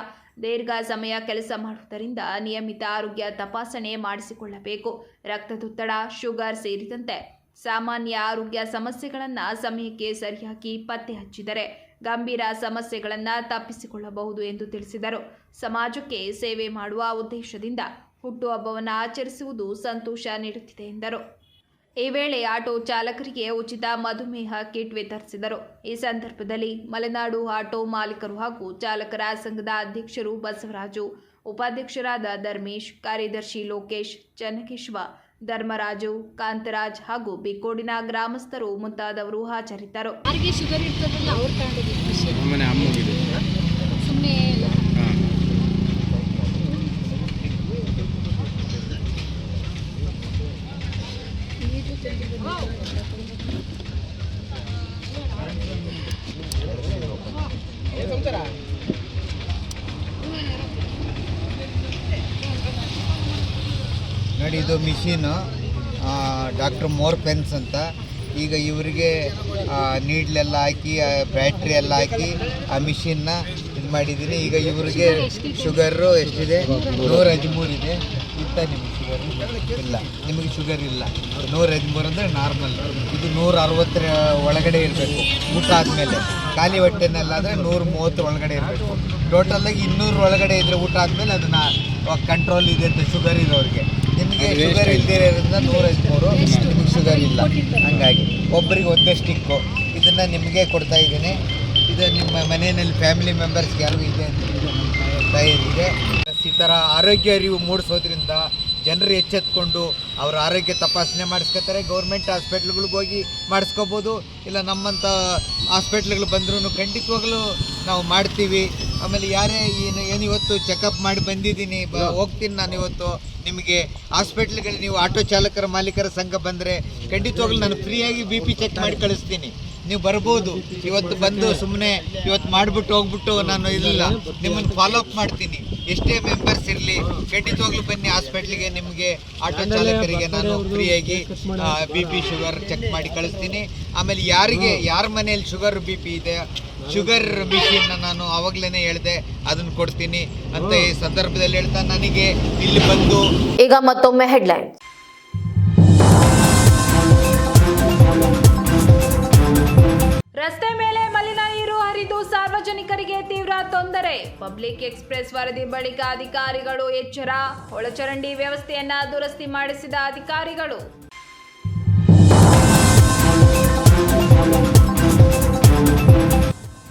ದೀರ್ಘ ಸಮಯ ಕೆಲಸ ಮಾಡುವುದರಿಂದ ನಿಯಮಿತ ಆರೋಗ್ಯ ತಪಾಸಣೆ ಮಾಡಿಸಿಕೊಳ್ಳಬೇಕು. ರಕ್ತದೊತ್ತಡ, ಶುಗರ್ ಸೇರಿದಂತೆ ಸಾಮಾನ್ಯ ಆರೋಗ್ಯ ಸಮಸ್ಯೆಗಳನ್ನು ಸಮಯಕ್ಕೆ ಸರಿಯಾಗಿ ಪತ್ತೆ ಹಚ್ಚಿದರೆ ಗಂಭೀರ ಸಮಸ್ಯೆಗಳನ್ನು ತಪ್ಪಿಸಿಕೊಳ್ಳಬಹುದು ಎಂದು ತಿಳಿಸಿದರು. ಸಮಾಜಕ್ಕೆ ಸೇವೆ ಮಾಡುವ ಉದ್ದೇಶದಿಂದ ಹುಟ್ಟುಹಬ್ಬವನ್ನು ಆಚರಿಸುವುದು ಸಂತೋಷ ನೀಡುತ್ತಿದೆ ಎಂದರು. ಈ ವೇಳೆ ಆಟೋ ಚಾಲಕರಿಗೆ ಉಚಿತ ಮಧುಮೇಹ ಕಿಟ್ ವಿತರಿಸಿದರು. ಈ ಸಂದರ್ಭದಲ್ಲಿ ಮಲೆನಾಡು ಆಟೋ ಮಾಲೀಕರು ಹಾಗೂ ಚಾಲಕರ ಸಂಘದ ಅಧ್ಯಕ್ಷರು ಬಸವರಾಜು ಉಪಾಧ್ಯಕ್ಷರಾದ ಧರ್ಮೇಶ್ ಕಾರ್ಯದರ್ಶಿ ಲೋಕೇಶ್ ಚನ್ನಕೇಶ್ವ ಧರ್ಮರಾಜು ಕಾಂತರಾಜ್ ಹಾಗೂ ಬಿಕ್ಕೋಡಿನ ಗ್ರಾಮಸ್ಥರು ಮುಂತಾದವರು ಹಾಜರಿದ್ದರು ಯಾರಿಗೆ ಶುಗರ್ ಇರ್ತದಲ್ಲ ಅವ್ರು ತಗೊಂಡಿದ್ದೀವಿ ಸುಮ್ಮನೆ ನೋಡಿ, ಇದು ಮಿಷಿನು ಡಾಕ್ಟರ್ ಮೋರ್ ಪೆನ್ಸ್ ಅಂತ. ಈಗ ಇವರಿಗೆ ನೀಡ್ಲೆಲ್ಲ ಹಾಕಿ ಬ್ಯಾಟ್ರಿ ಎಲ್ಲ ಹಾಕಿ, ಆ ಮಿಷಿನ್ನ ಇದು ಮಾಡಿದ್ದೀನಿ ಈಗ ಇವರಿಗೆ ಶುಗರು ಎಷ್ಟಿದೆ? ನೂರ ಹದಿಮೂರು ಇದೆ. ಇತ್ತ ನಿಮಗೆ. ಶುಗರ್ ಇಲ್ಲ. ನಿಮಗೆ ಶುಗರ್ ಇಲ್ಲ. ನೂರ ಹದಿಮೂರು ಅಂದರೆ ನಾರ್ಮಲ್ ಇದು ನೂರ ಅರವತ್ತರ ಒಳಗಡೆ ಇರಬೇಕು. ಊಟ ಆದಮೇಲೆ. ಖಾಲಿ ಹೊಟ್ಟೆನಲ್ಲಾದರೆ ನೂರ ಮೂವತ್ತರ ಒಳಗಡೆ ಇರಬೇಕು. ಟೋಟಲಾಗಿ ಇನ್ನೂರು ಒಳಗಡೆ ಇದ್ದರೆ ಊಟ ಆದಮೇಲೆ ಅದನ್ನು ಕಂಟ್ರೋಲ್ ಇದೆ ಅಂತ ಶುಗರ್ ಇರೋರಿಗೆ. ನಿಮಗೆ ಶುಗರ್ ಇಲ್ಲದೇ ಇರೋದ್ರಿಂದ ನೂರ ಹದಿಮೂರು ನಿಮಗೆ ಶುಗರ್ ಇಲ್ಲ. ಹಂಗಾಗಿ ಒಬ್ಬರಿಗೆ ಒಂದೇ ಸ್ಟಿಕ್ಕು ಇದನ್ನು ನಿಮಗೆ ಕೊಡ್ತಾ ಇದ್ದೀನಿ. ಇದು ನಿಮ್ಮ ಮನೆಯಲ್ಲಿ ಫ್ಯಾಮಿಲಿ ಮೆಂಬರ್ಸ್ಗೆ ಯಾರಿಗೂ ಇದೆ ಅಂತ ಇದು. ಈ ಥರ ಆರೋಗ್ಯ ಅರಿವು ಮೂಡಿಸೋದ್ರಿಂದ ಜನರು ಎಚ್ಚೆತ್ಕೊಂಡು ಅವ್ರ ಆರೋಗ್ಯ ತಪಾಸಣೆ ಮಾಡಿಸ್ಕೋತಾರೆ. ಗೌರ್ಮೆಂಟ್ ಹಾಸ್ಪಿಟ್ಲ್ಗಳಿಗೆ ಹೋಗಿ ಮಾಡಿಸ್ಕೋಬೋದು. ಇಲ್ಲ ನಮ್ಮಂಥ ಹಾಸ್ಪಿಟ್ಲ್ಗಳು ಬಂದ್ರೂ ಖಂಡಿತವಾಗ್ಲೂ ನಾವು ಮಾಡ್ತೀವಿ. ಆಮೇಲೆ ಯಾರೇ ಏನು ಏನು ಇವತ್ತು ಚೆಕಪ್ ಮಾಡಿ ಬಂದಿದ್ದೀನಿ ಬ ಹೋಗ್ತೀನಿ ನಾನು ಇವತ್ತು. ನಿಮಗೆ ಹಾಸ್ಪಿಟ್ಲ್ಗಳಿಗೆ ನೀವು ಆಟೋ ಚಾಲಕರ ಮಾಲೀಕರ ಸಂಘ ಬಂದರೆ ಖಂಡಿತವಾಗ್ಲೂ ನಾನು ಫ್ರೀಯಾಗಿ ಬಿ ಪಿ ಚೆಕ್ ಮಾಡಿ ಕಳಿಸ್ತೀನಿ. ನೀವು ಬರ್ಬೋದು. ಇವತ್ತು ಬಂದು ಸುಮ್ಮನೆ ಇವತ್ತು ಮಾಡಿಬಿಟ್ಟು ಹೋಗ್ಬಿಟ್ಟು ನಾನು ಇಲ್ಲ ನಿಮ್ಮನ್ನು ಫಾಲೋ ಅಪ್ ಮಾಡ್ತೀನಿ. ಎಷ್ಟೇ ಮೆಂಬರ್ಸ್ ಇರಲಿ ಖಂಡಿತವಾಗ್ಲೂ ಬನ್ನಿ ಹಾಸ್ಪಿಟ್ಲಿಗೆ ನಿಮಗೆ ಆಟೋ ಚಾಲಕರಿಗೆ ನಾನು ಫ್ರೀಯಾಗಿ ಬಿ ಪಿ ಶುಗರ್ ಚೆಕ್ ಮಾಡಿ ಕಳಿಸ್ತೀನಿ. ಆಮೇಲೆ ಯಾರಿಗೆ ಯಾರ ಮನೇಲಿ ಶುಗರ್ ಬಿ ಪಿ ಇದೆ ಶುಗರ್ ಮಿಷಿನ್ನ ನಾನು ಆವಾಗಲೇ ಹೇಳಿದೆ ಅದನ್ನು ಕೊಡ್ತೀನಿ ಅಂತ ಈ ಸಂದರ್ಭದಲ್ಲಿ ಹೇಳ್ತಾ ನನಗೆ ಇಲ್ಲಿ ಬಂದು ಈಗ ಮತ್ತೊಮ್ಮೆ ಹೆಡ್ಲೈನ್ ರಸ್ತೆ ಮೇಲೆ ಸಾರ್ವಜನಿಕರಿಗೆ ತೀವ್ರ ತೊಂದರೆ. ಪಬ್ಲಿಕ್ ಎಕ್ಸ್ಪ್ರೆಸ್ ವರದಿ ಬಳಿಕ ಅಧಿಕಾರಿಗಳು ಎಚ್ಚರ. ಒಳಚರಂಡಿ ವ್ಯವಸ್ಥೆಯನ್ನ ದುರಸ್ತಿ ಮಾಡಿಸಿದ ಅಧಿಕಾರಿಗಳು.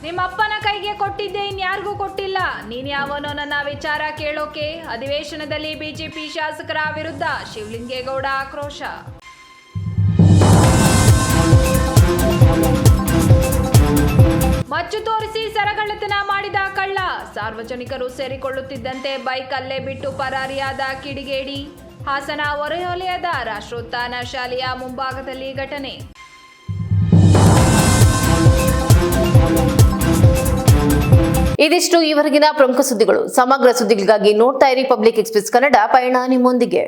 ನಿಮ್ಮಪ್ಪನ ಕೈಗೆ ಕೊಟ್ಟಿದ್ದೆ, ಇನ್ಯಾರಿಗೂ ಕೊಟ್ಟಿಲ್ಲ. ನೀನ್ ಯಾವನೋ ನನ್ನ ವಿಚಾರ ಕೇಳೋಕೆ. ಅಧಿವೇಶನದಲ್ಲಿ ಬಿಜೆಪಿ ಶಾಸಕರ ವಿರುದ್ಧ ಶಿವಲಿಂಗೇಗೌಡ ಆಕ್ರೋಶ. ಮಚ್ಚು ತೋರಿಸಿ ಸರಗಳ್ಳತನ ಮಾಡಿದ ಕಳ್ಳ. ಸಾರ್ವಜನಿಕರು ಸೇರಿಕೊಳ್ಳುತ್ತಿದ್ದಂತೆ ಬೈಕ್ ಅಲ್ಲೇ ಬಿಟ್ಟು ಪರಾರಿಯಾದ ಕಿಡಿಗೇಡಿ. ಹಾಸನ ಹೊರವಲಯದ ರಾಷ್ಟ್ರೋತ್ಥಾನ ಶಾಲೆಯ ಮುಂಭಾಗದಲ್ಲಿ ಘಟನೆ. ಇದಿಷ್ಟು ಈವರೆಗಿನ ಪ್ರಮುಖ ಸುದ್ದಿಗಳು. ಸಮಗ್ರ ಸುದ್ದಿಗಳಿಗಾಗಿ ನೋಡ್ತಾ ಇರಿ ಪಬ್ಲಿಕ್ ಎಕ್ಸ್ಪ್ರೆಸ್ ಕನ್ನಡ ಪಯಣ ನಿಮ್ಮೊಂದಿಗೆ